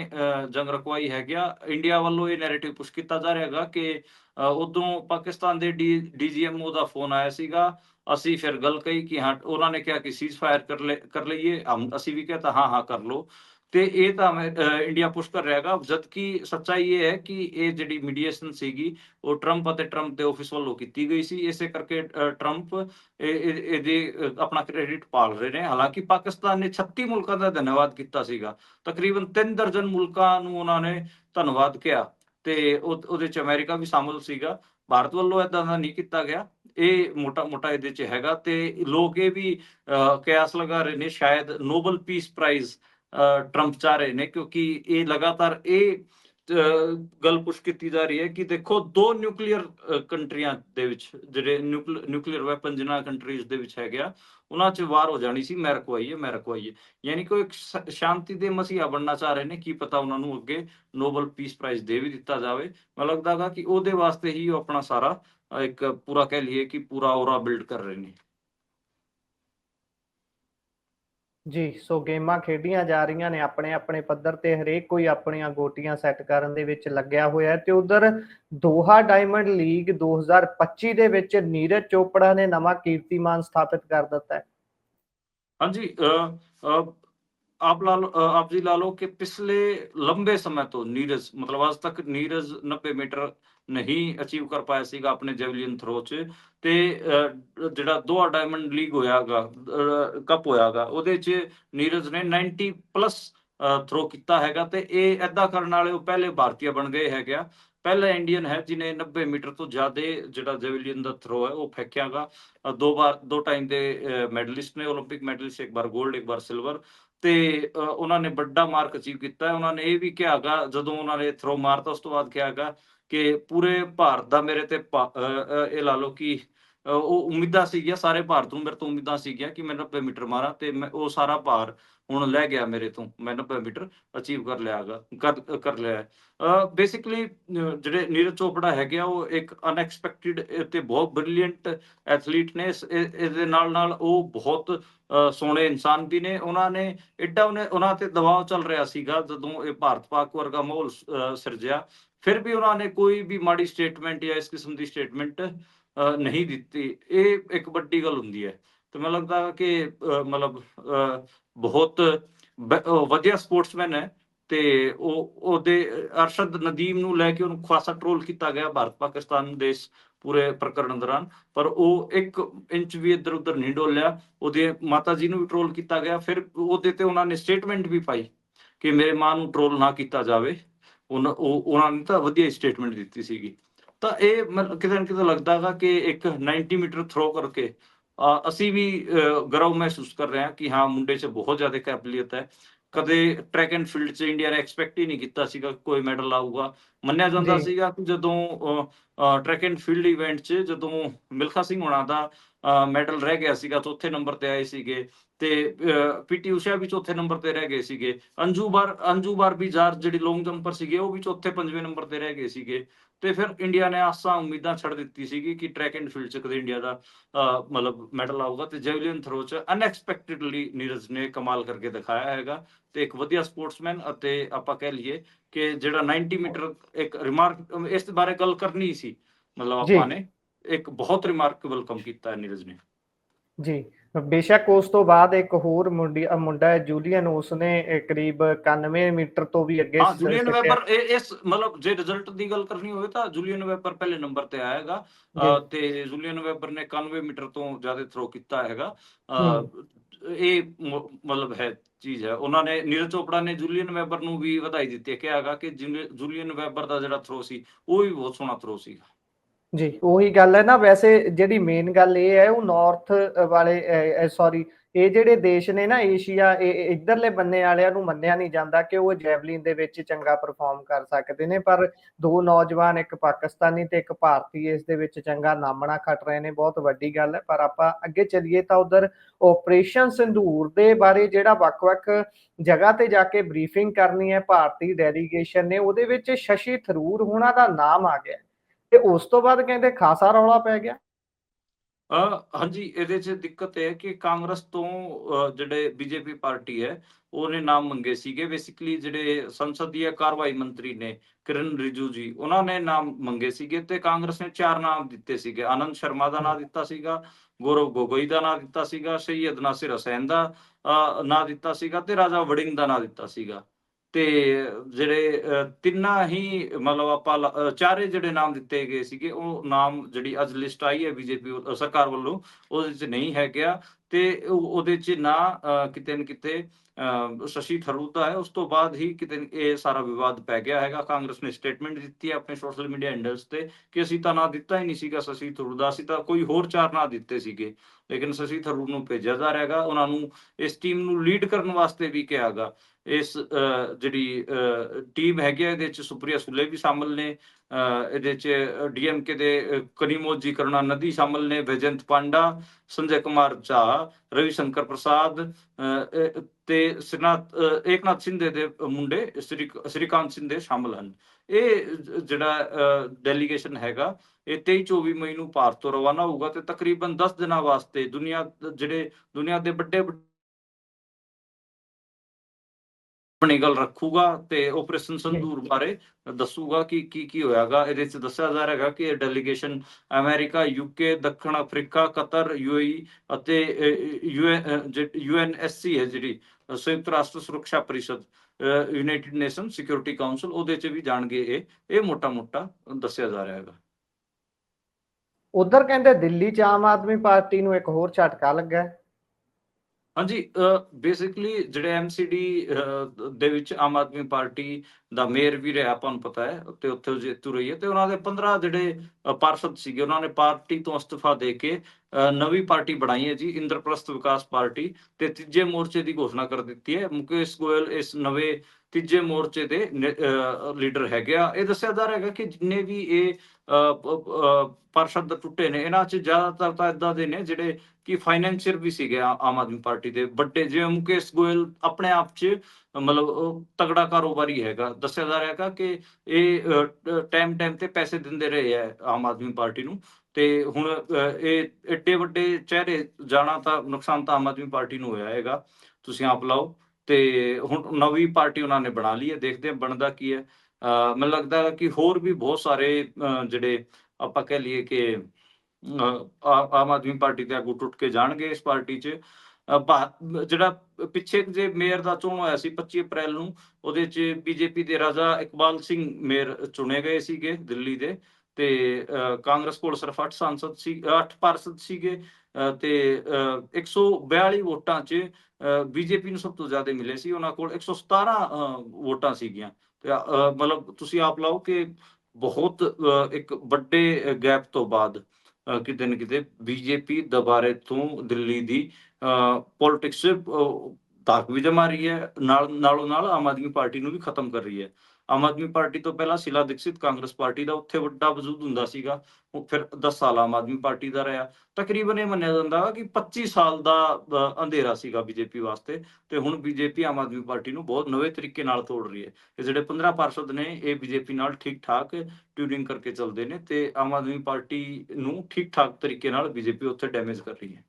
ਜੰਗ ਰਕਵਾਈ ਹੈਗੀ ਆ। ਇੰਡੀਆ ਵੱਲੋਂ ਇਹ ਨੈਰੇਟਿਵ ਪੁਸ਼ ਕੀਤਾ ਜਾ ਰਿਹਾ ਹੈਗਾ ਕਿ ਉਦੋਂ ਪਾਕਿਸਤਾਨ ਦੇ ਡੀਜੀਐਮਓ ਦਾ ਫੋਨ ਆਇਆ ਸੀਗਾ। ਅਸੀਂ ਫਿਰ ਗੱਲ ਕਹੀ ਕਿ ਹਾਂ ਉਹਨਾਂ ਨੇ ਕਿਹਾ ਕਿ ਸੀਜ਼ ਫਾਇਰ ਕਰ ਲੈ ਕਰ ਲਈਏ। ਅਸੀਂ ਵੀ ਕਹਤਾ ਹਾਂ ਹਾਂ ਕਰ ਲਓ। ਤੇ ਇਹ ਤਾਂ ਇੰਡੀਆ ਪੁਸ਼ ਕਰ ਰਿਹਾ ਜਦ ਕਿ ਸੱਚਾਈ ਇਹ ਹੈ ਕਿ ਇਹ ਜਿਹੜੀ ਮੀਡੀਏਸ਼ਨ ਸੀਗੀ ਉਹ ਟਰੰਪ ਅਤੇ ਟਰੰਪ ਦੇ ਆਫਿਸ ਵੱਲੋਂ ਕੀਤੀ ਗਈ ਸੀ। ਇਸੇ ਕਰਕੇ ਅ, ਟਰੰਪ ਇਹਦੇ ਆਪਣਾ ਕ੍ਰੈਡਿਟ ਪਾਲ ਰਹੇ ਨੇ। ਹਾਲਾਂਕਿ ਪਾਕਿਸਤਾਨ ਨੇ 36 ਮੁਲਕਾਂ ਦਾ ਧੰਨਵਾਦ ਕੀਤਾ ਸੀਗਾ। ਤਕਰੀਬਨ 3 ਦਰਜਨ ਮੁਲਕਾਂ ਨੂੰ ਉਹਨਾਂ ਨੇ ਧੰਨਵਾਦ ਕਿਹਾ। ਤੇ ਉਹ- ਉਹਦੇ ਚ ਅਮਰੀਕਾ ਵੀ ਸ਼ਾਮਲ ਸੀਗਾ। ਭਾਰਤ ਵੱਲੋਂ ਇਦਾਂ ਦਾ ਨਹੀਂ ਕੀਤਾ ਗਿਆ। ਇਹ ਮੋਟਾ ਮੋਟਾ ਇਹਦੇ ਚ ਹੈਗਾ ਤੇ ਲੋਕ ਇਹ ਵੀ ਅਹ, ਕਿਆਸ ਲਗਾ ਰਹੇ ਨੇ। ਸ਼ਾਇਦ ਨੋਬਲ ਪੀਸ ਪ੍ਰਾਈਜ਼ ਟਰੰਪ ਚਾਹ ਰਹੇ ਨੇ ਕਿਉਂਕਿ ਇਹ ਲਗਾਤਾਰ ਇਹ ਗੱਲ ਪੁਸ਼ ਕੀਤੀ ਜਾ ਰਹੀ ਹੈ ਕਿ ਦੇਖੋ, ਦੋ ਨਿਊਕਲੀਅਰ ਕੰਟਰੀਆਂ ਦੇ ਵਿੱਚ, ਜਿਹੜੇ ਨਿਊਕਲੀਅਰ ਵੈਪਨ ਜਿਨ੍ਹਾਂ ਕੰਟਰੀਜ਼ ਦੇ ਵਿੱਚ ਹੈਗੇ ਆ, ਉਹਨਾਂ 'ਚ ਵਾਰ ਹੋ ਜਾਣੀ ਸੀ, ਮੈਂ ਰਖਵਾਈ ਯਾਨੀ ਕਿ ਇੱਕ ਸ਼ਾਂਤੀ ਦੇ ਮਸੀਹਾ ਬਣਨਾ ਚਾਹ ਰਹੇ ਨੇ, ਕੀ ਪਤਾ ਉਹਨਾਂ ਨੂੰ ਅੱਗੇ ਨੋਬਲ ਪੀਸ ਪ੍ਰਾਈਜ਼ ਦੇ ਵੀ ਦਿੱਤਾ ਜਾਵੇ। ਮੈਨੂੰ ਲੱਗਦਾ ਹੈਗਾ ਕਿ ਉਹਦੇ ਵਾਸਤੇ ਹੀ ਉਹ ਆਪਣਾ ਸਾਰਾ ਇੱਕ ਪੂਰਾ ਕਹਿ ਲਈਏ ਕਿ ਪੂਰਾ ਔਰਾ ਬਿਲਡ ਕਰ ਰਹੇ ਨੇ। ਜੀ, ਸੋ ਗੇਮਾਂ ਖੇਡੀਆਂ ਜਾ ਰਹੀਆਂ ਨੇ ਆਪਣੇ ਆਪਣੇ ਪੱਧਰ ਤੇ, ਹਰੇਕ ਕੋਈ ਆਪਣੀਆਂ ਗੋਟੀਆਂ ਸੈੱਟ ਕਰਨ ਦੇ ਵਿੱਚ ਲੱਗਿਆ ਹੋਇਆ ਤੇ ਉਧਰ ਦੋਹਾ ਡਾਇਮੰਡ ਲੀਗ 2025 ਦੇ ਵਿੱਚ ਨੀਰਜ ਚੋਪੜਾ ਨੇ ਨਵਾਂ ਕੀਰਤੀਮਾਨ ਸਥਾਪਿਤ ਕਰ ਦਿੱਤਾ ਹੈ। ਹਾਂਜੀ ਆਪ ਲਾ ਆਪ ਜੀ ਲਾ ਲਓ ਕਿ ਪਿਛਲੇ ਲੰਬੇ ਸਮੇਂ ਤੋਂ ਨੀਰਜ, ਮਤਲਬ ਅੱਜ ਤੱਕ ਨੀਰਜ 90 ਮੀਟਰ ਨਹੀਂ ਅਚੀਵ ਕਰ ਪਾਇਆ ਸੀਗਾ ਆਪਣੇ ਜੈਵਲਿਨ ਥਰੋ 'ਚ ਤੇ ਜਿਹੜਾ ਦੋਹਾ ਡਾਇਮੰਡ ਲੀਗ ਹੋਇਆਗਾ ਕੱਪ ਹੋਇਆਗਾ, ਉਹਦੇ 'ਚ ਨੀਰਜ ਨੇ 90 ਪਲੱਸ ਥਰੋ ਕੀਤਾ ਹੈਗਾ ਤੇ ਇਹ ਐਦਾਂ ਕਰਨ ਵਾਲੇ ਉਹ ਪਹਿਲੇ ਭਾਰਤੀ ਬਣ ਗਏ ਹੈਗੇ ਆ। ਪਹਿਲਾ ਇੰਡੀਅਨ ਹੈ ਜਿਨੇ 90 ਮੀਟਰ ਤੋਂ ਜ਼ਿਆਦਾ ਜਿਹੜਾ ਜੈਵਲਿਨ ਦਾ ਥਰੋ ਹੈ ਉਹ ਫੇਕਿਆਗਾ। ਦੋ ਵਾਰ, ਦੋ ਟਾਈਮ ਦੇ ਮੈਡਲਿਸਟ ਨੇ 올림픽 ਮੈਡਲਿਸਟ ਇੱਕ ਵਾਰ 골ਡ ਇੱਕ ਵਾਰ ਸਿਲਵਰ ਤੇ ਉਹਨਾਂ ਨੇ ਵੱਡਾ ਮਾਰਕ ਅਚੀਵ ਕੀਤਾ। ਉਹਨਾਂ ਨੇ ਇਹ ਵੀ ਕਿਹਾਗਾ, ਜਦੋਂ ਉਹਨਾਂ ਨੇ ਥਰੋ ਮਾਰਤਾ ਉਸ ਤੋਂ ਬਾਅਦ ਕਿਹਾਗਾ ਕਿ ਪੂਰੇ ਭਾਰਤ ਦਾ ਮੇਰੇ ਤੇ ਇਹ ਲਾ ਲਓ ਕਿ ਉਹ ਉਮੀਦਾਂ ਸੀਗੀਆਂ ਸਾਰੇ ਭਾਰਤ ਨੂੰ ਮੇਰੇ ਤੋਂ ਉਮੀਦਾਂ ਸੀਗੀਆਂ ਕਿ ਮੈਂ 90 ਮੀਟਰ ਮਾਰਾਂ ਤੇ ਮੈਂ ਉਹ ਸਾਰਾ ਭਾਰ ਹੁਣ ਲੈ ਗਿਆ ਮੇਰੇ ਤੋਂ। ਮੈਂ 90 ਮੀਟਰ ਅਚੀਵ ਕਰ ਲਿਆਗਾ ਕਰ ਕਰ ਲਿਆ। ਬੇਸਿਕਲੀ ਜਿਹੜੇ ਨੀਰਜ ਚੋਪੜਾ ਹੈਗੇ ਆ ਉਹ ਇੱਕ ਅਨਐਕਸਪੈਕਟਿਡ ਤੇ ਬਹੁਤ ਬ੍ਰਿਲੀਅੰਟ ਐਥਲੀਟ ਨੇ। ਇਸ- ਇਹ- ਇਹਦੇ ਨਾਲ ਨਾਲ ਉਹ ਬਹੁਤ ਸੋਹਣੇ ਇਨਸਾਨ ਵੀ ਨੇ। ਉਹਨਾਂ ਨੇ ਐਡਾ ਉਹਨੇ ਉਹਨਾਂ ਤੇ ਦਬਾਅ ਚੱਲ ਰਿਹਾ ਸੀਗਾ ਜਦੋਂ ਇਹ ਭਾਰਤ ਪਾਕ ਵਰਗਾ ਮਾਹੌਲ ਅ, ਸਿਰਜਿਆ। ਫਿਰ ਵੀ ਉਹਨਾਂ ਨੇ ਕੋਈ ਵੀ ਮਾੜੀ ਸਟੇਟਮੈਂਟ ਜਾਂ ਇਸ ਕਿਸਮ ਦੀ ਸਟੇਟਮੈਂਟ ਨਹੀਂ ਦਿੱਤੀ। ਇਹ ਇੱਕ ਵੱਡੀ ਗੱਲ ਹੁੰਦੀ ਹੈ। ਤੇ ਮੈਨੂੰ ਲੱਗਦਾ ਕਿ ਮਤਲਬ ਬਹੁਤ ਵਧੀਆ ਸਪੋਰਟਸਮੈਨ ਹੈ ਤੇ ਉਹ, ਉਹਦੇ, ਅਰਸ਼ਦ ਨਦੀਮ ਨੂੰ ਲੈ ਕੇ ਉਹਨੂੰ ਖਾਸਾ ਟ੍ਰੋਲ ਕੀਤਾ ਗਿਆ ਭਾਰਤ ਪਾਕਿਸਤਾਨ ਦੇ ਇਸ ਪੂਰੇ ਪ੍ਰਕਰਣ ਦੌਰਾਨ। ਪਰ ਉਹ ਇੱਕ ਇੰਚ ਵੀ ਇੱਧਰ ਉੱਧਰ ਨਹੀਂ ਡੋਲਿਆ। ਉਹਦੇ ਮਾਤਾ ਜੀ ਨੂੰ ਵੀ ਟ੍ਰੋਲ ਕੀਤਾ ਗਿਆ। ਫਿਰ ਉਹਦੇ ਤੇ ਉਹਨਾਂ ਨੇ ਸਟੇਟਮੈਂਟ ਵੀ ਪਾਈ ਕਿ ਮੇਰੇ ਮਾਂ ਨੂੰ ਟ੍ਰੋਲ ਨਾ ਕੀਤਾ ਜਾਵੇ। ਉਹਨਾਂ ਉਹ ਉਹਨਾਂ ਨੇ ਤਾਂ ਵਧੀਆ ਸਟੇਟਮੈਂਟ ਦਿੱਤੀ ਸੀਗੀ। ਤਾਂ ਇਹ ਕਿਤੇ ਨਾ ਕਿਤੇ ਲੱਗਦਾ ਹੈਗਾ ਕਿ ਇੱਕ 90 ਮੀਟਰ ਥਰੋ ਕਰਕੇ ਅਸੀਂ ਵੀ ਗਰਵ ਮਹਿਸੂਸ ਕਰ ਰਹੇ ਹਾਂ ਕਿ ਹਾਂ ਮੁੰਡੇ 'ਚ ਬਹੁਤ ਜ਼ਿਆਦਾ ਕਾਬਲੀਅਤ ਹੈ। ਕਦੇ ਟਰੈਕ ਐਂਡ ਫੀਲਡ 'ਚ ਇੰਡੀਆ ਨੇ ਐਕਸਪੈਕਟ ਹੀ ਨਹੀਂ ਕੀਤਾ ਸੀਗਾ ਕੋਈ ਮੈਡਲ ਆਊਗਾ। ਮੰਨਿਆ ਜਾਂਦਾ। ਸੀਗਾ ਕਿ ਜਦੋਂ ਟਰੈਕ ਐਂਡ ਫੀਲਡ ਇਵੈਂਟ 'ਚ ਜਦੋਂ ਮਿਲਖਾ ਸਿੰਘ ਹੋਣਾ ਦਾ ਮੈਡਲ ਰਹਿ ਗਿਆ ਸੀਗਾ ਚੌਥੇ ਨੰਬਰ ਤੇ ਆਏ ਸੀਗੇ ਤੇ ਪੀਟੀ ਊਸ਼ਾ ਵੀ ਚੌਥੇ ਨੰਬਰ ਤੇ ਰਹਿ ਗਏ ਸੀਗੇ। ਅੰਜੂ ਬਾਰ ਅੰਜੂ ਬਾਰ ਵੀ ਜਾਰ ਜਿਹੜੀ ਲੌਂਗ ਜੰਪਰ ਸੀਗੇ ਉਹ ਵੀ ਚੌਥੇ ਪੰਜਵੇਂ ਨੰਬਰ ਤੇ ਰਹਿ ਗਏ ਸੀਗੇ। ਤੇ ਫਿਰ ਇੰਡੀਆ ਨੇ ਆਸਾਂ ਉਮੀਦਾਂ ਛੱਡ ਦਿੱਤੀ ਸੀਗੀ ਕਿ ਟਰੈਕ ਐਂਡ ਫੀਲਡ 'ਚ ਕਦੇ ਇੰਡੀਆ ਦਾ ਮਤਲਬ ਮੈਡਲ ਆਊਗਾ ਤੇ ਜੈਵਲਿਨ ਥਰੋ 'ਚ ਅਨਐਕਸਪੈਕਟਡਲੀ ਨੀਰਜ ਨੇ ਕਮਾਲ ਕਰਕੇ ਦਿਖਾਇਆ ਹੈਗਾ ਤੇ ਇੱਕ ਵਧੀਆ ਸਪੋਰਟਸਮੈਨ ਅਤੇ ਆਪਾਂ ਕਹਿ ਲਈਏ ਕਿ ਜਿਹੜਾ 90 ਮੀਟਰ ਇੱਕ ਰਿਮਾਰਕ ਇਸ ਬਾਰੇ ਗੱਲ ਕਰਨੀ ਸੀ ਮਤਲਬ। ਆਪਾਂ ਨੇ। ਇੱਕ ਬਹੁਤ ਰਿਮਾਰਕੇਬਲ ਕੰਮ ਕੀਤਾ ਹੈ ਨੀਰਜ ਨੇ। ਜੀ ਬੇਸ਼ੱਕ ਉਸ ਤੋਂ ਬਾਅਦ ਇੱਕ ਹੋਰ ਮੁੰਡੀ ਮੁੰਡਾ ਹੈ ਜੂਲੀਅਨ ਉਸਨੇ ਅ, ਕਰੀਬ 91 ਮੀਟਰ ਤੋਂ ਵੀ ਅੱਗੇ ਹਾਂ ਜੂਲੀਅਨ। ਵੈਬਰ ਇਸ ਮਤਲਬ ਜੇ ਰਿਜ਼ਲਟ ਦੀ ਗੱਲ ਕਰਨੀ ਹੋਵੇ ਤਾਂ ਜੂਲੀਅਨ ਵੈਬਰ ਪਹਿਲੇ ਨੰਬਰ ਤੇ ਆਏਗਾ ਤੇ ਜੂਲੀਅਨ ਵੈਬਰ ਨੇ 91 ਮੀਟਰ ਤੋਂ ਜ਼ਿਆਦਾ ਥਰੋ ਕੀਤਾ ਹੈਗਾ। ਇਹ ਮਤਲਬ ਹੈ ਚੀਜ਼ ਹੈ। ਉਹਨਾਂ ਨੇ ਨੀਰਜ ਚੋਪੜਾ ਨੇ ਜੂਲੀਅਨ ਵੈਬਰ ਨੂੰ ਵੀ ਵਧਾਈ ਦਿੱਤੀ ਹੈ। ਕਿਹਾ ਹੈਗਾ ਕਿ ਜੂਲੀ- ਜੂਲੀਅਨ ਵੈਬਰ ਦਾ ਜਿਹੜਾ ਥਰੋ ਸੀ ਉਹ ਵੀ ਬਹੁਤ ਸੋਹਣਾ ਥਰੋ ਸੀਗਾ। ਜੀ, ਉਹੀ ਗੱਲ ਹੈ ਨਾ, ਵੈਸੇ ਜਿਹੜੀ ਮੇਨ ਗੱਲ ਇਹ ਹੈ, ਉਹ ਨਾਰਥ ਵਾਲੇ ਸੌਰੀ ਇਹ ਜਿਹੜੇ ਦੇਸ਼ ਨੇ ਨਾ, ਏਸ਼ੀਆ, ਇਹ ਇੱਧਰਲੇ ਬੰਨੇ ਵਾਲਿਆਂ ਨੂੰ ਮੰਨਿਆ ਨਹੀਂ ਜਾਂਦਾ ਕਿ ਉਹ ਜੈਵਲਿਨ ਦੇ ਵਿੱਚ ਚੰਗਾ ਪਰਫਾਰਮ ਕਰ ਸਕਦੇ ਨੇ, ਪਰ ਦੋ ਨੌਜਵਾਨ, ਇੱਕ ਪਾਕਿਸਤਾਨੀ ਤੇ ਇੱਕ ਭਾਰਤੀ, ਇਸ ਦੇ ਵਿੱਚ ਚੰਗਾ ਨਾਮਣਾ ਖੱਟ ਰਹੇ ਨੇ, ਬਹੁਤ ਵੱਡੀ ਗੱਲ ਹੈ, ਪਰ ਆਪਾਂ ਅੱਗੇ ਚੱਲੀਏ ਤਾਂ ਉਧਰ ਆਪਰੇਸ਼ਨ ਸਿੰਧੂਰ ਦੇ ਬਾਰੇ ਜਿਹੜਾ ਵੱਖ-ਵੱਖ ਜਗ੍ਹਾ ਤੇ ਜਾ ਕੇ ਬਰੀਫਿੰਗ ਕਰਨੀ ਹੈ, ਭਾਰਤੀ ਡੈਲੀਗੇਸ਼ਨ ਨੇ, ਉਹਦੇ ਵਿੱਚ ਸ਼ਸ਼ੀ ਥਰੂਰ ਹੋਣਾ ਦਾ ਨਾਮ ਆ ਗਿਆ। ਤੇ ਉਸ ਤੋਂ ਬਾਅਦ ਕਹਿੰਦੇ ਖਾਸਾ ਰੌਲਾ ਪੈ ਗਿਆ। ਹਾਂਜੀ ਇਹਦੇ 'ਚ ਦਿੱਕਤ ਇਹ ਹੈ ਕਿ ਕਾਂਗਰਸ ਤੋਂ ਜਿਹੜੇ ਬੀਜੇਪੀ ਪਾਰਟੀ ਹੈ ਉਹਨੇ ਨਾਮ ਮੰਗੇ ਸੀਗੇ। ਬੇਸਿਕਲੀ ਜਿਹੜੇ ਸੰਸਦੀय ਕਾਰਵਾਈ ਮੰਤਰੀ ਨੇ ਕਿਰਨ ਰਿਜੂ ਜੀ ਉਹਨਾਂ ਨੇ ਨਾਮ ਮੰਗੇ ਸੀਗੇ ਤੇ ਕਾਂਗਰਸ ਨੇ ਚਾਰ ਨਾਮ ਦਿੱਤੇ ਸੀਗੇ। ਆਨੰਦ ਸ਼ਰਮਾ ਦਾ ਨਾਮ ਦਿੱਤਾ ਸੀਗਾ ਗੌਰਵ ਗੋਗੋਈ ਦਾ ਨਾਮ ਦਿੱਤਾ ਸੀਗਾ ਸੈਯਦ ਨਾਸਿਰ ਹਸੈਨ ਦਾ ਅ, ਨਾਂ ਦਿੱਤਾ ਸੀਗਾ ਤੇ ਰਾਜਾ ਵੜਿੰਗ ਦਾ ਨਾਮ ਦਿੱਤਾ ਸੀਗਾ। ਤੇ ਜਿਹੜੇ ਤਿੰਨਾਂ ਹੀ ਮਤਲਬ ਆਪਾਂ ਚਾਰੇ ਜਿਹੜੇ ਨਾਮ ਦਿੱਤੇ ਗਏ ਸੀਗੇ ਉਹ ਨਾਮ ਜਿਹੜੀ ਅੱਜ ਲਿਸਟ ਆਈ ਹੈ ਬੀਜੇਪੀ ਸਰਕਾਰ ਵੱਲੋਂ ਉਹਦੇ 'ਚ ਨਹੀਂ ਹੈ ਗਿਆ ਤੇ ਉਹਦੇ 'ਚ ਨਾ ਅ, ਕਿਤੇ ਨਾ ਕਿਤੇ ਅ, ਸ਼ਸ਼ੀ ਥਰੂਰ ਦਾ ਹੈ। ਉਸ ਤੋਂ ਬਾਅਦ ਹੀ ਕਿਤੇ ਇਹ ਸਾਰਾ ਵਿਵਾਦ ਪੈ ਗਿਆ ਹੈਗਾ। ਕਾਂਗਰਸ ਨੇ ਸਟੇਟਮੈਂਟ ਦਿੱਤੀ ਹੈ ਆਪਣੇ ਸੋਸ਼ਲ ਮੀਡੀਆ ਹੈਂਡਲਸ ਤੇ ਕਿ ਅਸੀਂ ਤਾਂ ਨਾ ਦਿੱਤਾ ਹੀ ਨਹੀਂ ਸੀਗਾ ਸ਼ਸ਼ੀ ਥਰੂਰ ਦਾ। ਅਸੀਂ ਤਾਂ ਕੋਈ ਹੋਰ ਚਾਰ ਨਾਂ ਦਿੱਤੇ ਸੀਗੇ। ਲੇਕਿਨ ਸ਼ਸ਼ੀ ਥਰੂਰ ਨੂੰ ਭੇਜਿਆ ਜਾ ਰਿਹਾ ਹੈਗਾ। ਉਹਨਾਂ ਨੂੰ ਇਸ ਟੀਮ ਨੂੰ ਲੀਡ ਕਰਨ ਵਾਸਤੇ ਵੀ ਕਿਹਾ ਇਸ ਅ, ਜਿਹੜੀ ਟੀਮ ਹੈਗੀ ਹੈ ਇਹਦੇ ਚ ਸੁਪਰੀਆ ਸੁਲੇ ਵੀ ਸ਼ਾਮਲ ਨੇ ਇਹਦੇ ਚ ਡੀਐਮਕੇ ਦੇ ਕਨੀਮੋਜੀ ਕਰੁਣਾ ਨਦੀ ਸ਼ਾਮਲ ਨੇ ਵੈਜੰਤ ਪਾਂਡਾ ਸੰਜੇ ਕੁਮਾਰ ਝਾ ਰਵੀ ਸ਼ੰਕਰ ਪ੍ਰਸਾਦ ਅ, ਤੇ ਸ੍ਰੀਨਾਥ ਏਕਨਾਥ ਸਿੰਧੇ ਦੇ ਮੁੰਡੇ ਸ੍ਰੀ ਸ੍ਰੀਕਾਂਤ ਸਿੰਧੇ ਸ਼ਾਮਲ ਹਨ। ਇਹ ਜ- ਜਿਹੜਾ ਡੈਲੀਗੇਸ਼ਨ ਹੈਗਾ ਇਹ 23 24 ਮਈ ਨੂੰ ਭਾਰਤ ਤੋਂ ਰਵਾਨਾ ਹੋਊਗਾ ਤੇ ਤਕਰੀਬਨ 10 ਦਿਨਾਂ ਵਾਸਤੇ ਦੁਨੀਆ ਜਿਹੜੇ ਦੁਨੀਆ ਦੇ ਵੱਡੇ ਆਪਣੀ ਗੱਲ ਰੱਖੂਗਾ ਤੇ ਆਪਰੇਸ਼ਨ ਸੰਦੂਰ ਬਾਰੇ ਦੱਸੂਗਾ ਕਿ ਕੀ ਕੀ ਹੋਇਆਗਾ। ਇਹਦੇ ਵਿੱਚ ਦੱਸਿਆ ਜਾ ਰਿਹਾ ਕਿ ਇਹ ਡੈਲੀਗੇਸ਼ਨ ਅਮਰੀਕਾ ਯੂਕੇ ਦੱਖਣ ਅਫਰੀਕਾ ਕਤਰ ਯੂਏਈ ਅਤੇ ਯੂਐਨਐਸਸੀ ਹੈ ਜਿਹੜੀ ਸੰਯੁਕਤ ਰਾਸ਼ਟਰ ਸੁਰੱਖਿਆ ਪਰਿਸ਼ਦ ਯੂਨਾਈਟਿਡ ਨੇਸ਼ਨ ਸਿਕਿਉਰਿਟੀ ਕਾਉਂਸਲ ਉਹਦੇ 'ਚ ਵੀ ਜਾਣਗੇ ਇਹ। ਇਹ ਮੋਟਾ ਮੋਟਾ ਦੱਸਿਆ ਜਾ ਰਿਹਾ ਹੈਗਾ ਉਧਰ ਕਹਿੰਦੇ ਦਿੱਲੀ ਚ ਆਮ ਆਦਮੀ ਪਾਰਟੀ ਨੂੰ ਇੱਕ ਹੋਰ ਝਟਕਾ ਲੱਗਾ। ਹਾਂਜੀ ਬੇਸਿਕਲੀ ਜਿਹੜੇ ਐਮਸੀਡੀ ਦੇ ਵਿੱਚ ਆਮ ਆਦਮੀ ਪਾਰਟੀ ਦਾ ਮੇਅਰ ਵੀ ਰਿਹਾ, ਆਪਾਂ ਨੂੰ ਪਤਾ ਹੈ, ਤੇ ਉੱਥੇ ਜੇਤੂ ਰਹੀ ਹੈ, ਤੇ ਉਹਨਾਂ ਦੇ 15 ਜਿਹੜੇ ਪਾਰਸ਼ਦ ਸੀਗੇ, ਉਹਨਾਂ ਨੇ ਪਾਰਟੀ ਤੋਂ ਅਸਤੀਫਾ ਦੇ ਕੇ ਨਵੀਂ ਪਾਰਟੀ ਬਣਾਈ ਹੈ ਜੀ, ਇੰਦਰਪ੍ਰਸਥ ਵਿਕਾਸ ਪਾਰਟੀ, ਤੇ ਤੀਜੇ ਮੋਰਚੇ ਦੀ ਘੋਸ਼ਣਾ ਕਰ ਦਿੱਤੀ ਹੈ, ਮੁਕੇਸ਼ ਗੋਇਲ ਇਸ ਨਵੇਂ ਤੀਜੇ ਮੋਰਚੇ ਦੇ ਲੀਡਰ ਹੈਗੇ ਆ। ਇਹ ਦੱਸਿਆ ਜਾ ਰਿਹਾ ਹੈਗਾ ਕਿ ਜਿੰਨੇ ਵੀ ਇਹ ਅ, ਟੁੱਟੇ ਨੇ ਇਹਨਾਂ 'ਚ ਜ਼ਿਆਦਾਤਰ ਤਾਂ ਇਦਾਂ ਦੇ ਨੇ ਜਿਹੜੇ ਕਿ ਫਾਈਨੈਂਸ਼ੀਅਰ ਵੀ ਸੀਗੇ ਆਮ ਆਦਮੀ ਪਾਰਟੀ ਦੇ। ਵੱਡੇ ਜਿਵੇਂ ਮੁਕੇਸ਼ ਗੋਇਲ ਆਪਣੇ ਆਪ 'ਚ ਮਤਲਬ ਉਹ ਤਗੜਾ ਕਾਰੋਬਾਰੀ ਹੈਗਾ। ਦੱਸਿਆ ਜਾ ਰਿਹਾ ਹੈਗਾ ਕਿ ਇਹ ਟਾਈਮ ਟਾਈਮ ਤੇ ਪੈਸੇ ਦਿੰਦੇ ਰਹੇ ਹੈ ਆਮ ਆਦਮੀ ਪਾਰਟੀ ਨੂੰ। ਤੇ ਹੁਣ ਅ, ਇਹ ਐਡੇ ਵੱਡੇ ਚਿਹਰੇ ਜਾਣਾ ਤਾਂ ਨੁਕਸਾਨ ਤਾਂ ਆਮ ਆਦਮੀ ਪਾਰਟੀ ਨੂੰ ਹੋਇਆ ਹੈਗਾ। ਤੁਸੀਂ ਆਪ ਲਾਓ। ਤੇ ਹੁਣ ਨਵੀਂ ਪਾਰਟੀ ਉਹਨਾਂ ਨੇ ਬਣਾ ਲਈ ਹੈ, ਦੇਖਦੇ ਹਾਂ ਬਣਦਾ ਕੀ ਹੈ। ਮੈਨੂੰ ਲੱਗਦਾ ਕਿ ਹੋਰ ਵੀ ਬਹੁਤ ਸਾਰੇ ਜਿਹੜੇ ਆਪਾਂ ਕਹਿ ਲਈਏ ਕਿ ਆਮ ਆਦਮੀ ਪਾਰਟੀ ਦੇ ਆਗੂ ਟੁੱਟ ਕੇ ਜਾਣਗੇ ਇਸ ਪਾਰਟੀ 'ਚ। ਜਿਹੜਾ ਪਿੱਛੇ ਜੇ ਮੇਅਰ ਦਾ ਚੋਣ ਹੋਇਆ ਸੀ 25 ਅਪ੍ਰੈਲ ਨੂੰ, ਉਹਦੇ 'ਚ ਬੀਜੇਪੀ ਦੇ ਰਾਜਾ ਇਕਬਾਲ ਸਿੰਘ ਮੇਅਰ ਚੁਣੇ ਗਏ ਸੀਗੇ ਦਿੱਲੀ ਦੇ। ਤੇ ਕਾਂਗਰਸ ਕੋਲ ਸਿਰਫ 8 ਸੰਸਦ ਸੀ 8 ਪਾਰਸ਼ਦ ਸੀਗੇ ਤੇ ਅ, 142 ਵੋਟਾਂ 'ਚ ਬੀਜੇਪੀ ਨੂੰ ਸਭ ਤੋਂ ਜ਼ਿਆਦਾ ਮਿਲੇ ਸੀ ਉਹਨਾਂ ਕੋਲ 117 ਅ, ਵੋਟਾਂ ਸੀਗੀਆਂ। ਮਤਲਬ ਤੁਸੀਂ ਆਪ ਲਾਓ ਕਿ ਬਹੁਤ ਇੱਕ ਵੱਡੇ ਗੈਪ ਤੋਂ ਬਾਅਦ ਕਿਤੇ ਨਾ ਕਿਤੇ ਬੀਜੇਪੀ ਦੁਬਾਰੇ ਤੋਂ ਦਿੱਲੀ ਦੀ ਪੋਲਿਟਿਕਸ ਤਾਕ ਵੀ ਜਮਾ ਰਹੀ ਹੈ ਨਾਲ ਨਾਲੋਂ ਨਾਲ ਆਮ ਆਦਮੀ ਪਾਰਟੀ ਨੂੰ ਵੀ ਖਤਮ ਕਰ ਰਹੀ ਹੈ। ਆਮ ਆਦਮੀ ਪਾਰਟੀ ਤੋਂ ਪਹਿਲਾਂ ਸ਼ੀਲਾ ਦੀਕਸ਼ਿਤ ਕਾਂਗਰਸ ਪਾਰਟੀ ਦਾ ਉੱਥੇ ਵੱਡਾ ਵਜੂਦ ਹੁੰਦਾ ਸੀਗਾ, ਉਹ ਫਿਰ 10 ਸਾਲ ਆਮ ਆਦਮੀ ਪਾਰਟੀ ਦਾ ਰਿਹਾ। ਤਕਰੀਬਨ ਇਹ ਮੰਨਿਆ ਜਾਂਦਾ ਕਿ 25 ਸਾਲ ਦਾ ਅੰਧੇਰਾ ਸੀਗਾ ਬੀਜੇਪੀ ਵਾਸਤੇ ਤੇ ਹੁਣ ਬੀਜੇਪੀ ਆਮ ਆਦਮੀ ਪਾਰਟੀ ਨੂੰ ਬਹੁਤ ਨਵੇਂ ਤਰੀਕੇ ਨਾਲ ਤੋੜ ਰਹੀ ਹੈ। ਇਹ ਜਿਹੜੇ 15 ਪਾਰਸ਼ਦ ਨੇ, ਇਹ ਬੀਜੇਪੀ ਨਾਲ ਠੀਕ ਠਾਕ ਟਿਊਨਿੰਗ ਕਰਕੇ ਚੱਲਦੇ ਨੇ ਤੇ ਆਮ ਆਦਮੀ ਪਾਰਟੀ ਨੂੰ ਠੀਕ ਠਾਕ ਤਰੀਕੇ ਨਾਲ ਬੀਜੇਪੀ ਉੱਥੇ ਡੈਮੇਜ ਕਰ ਰਹੀ ਹੈ।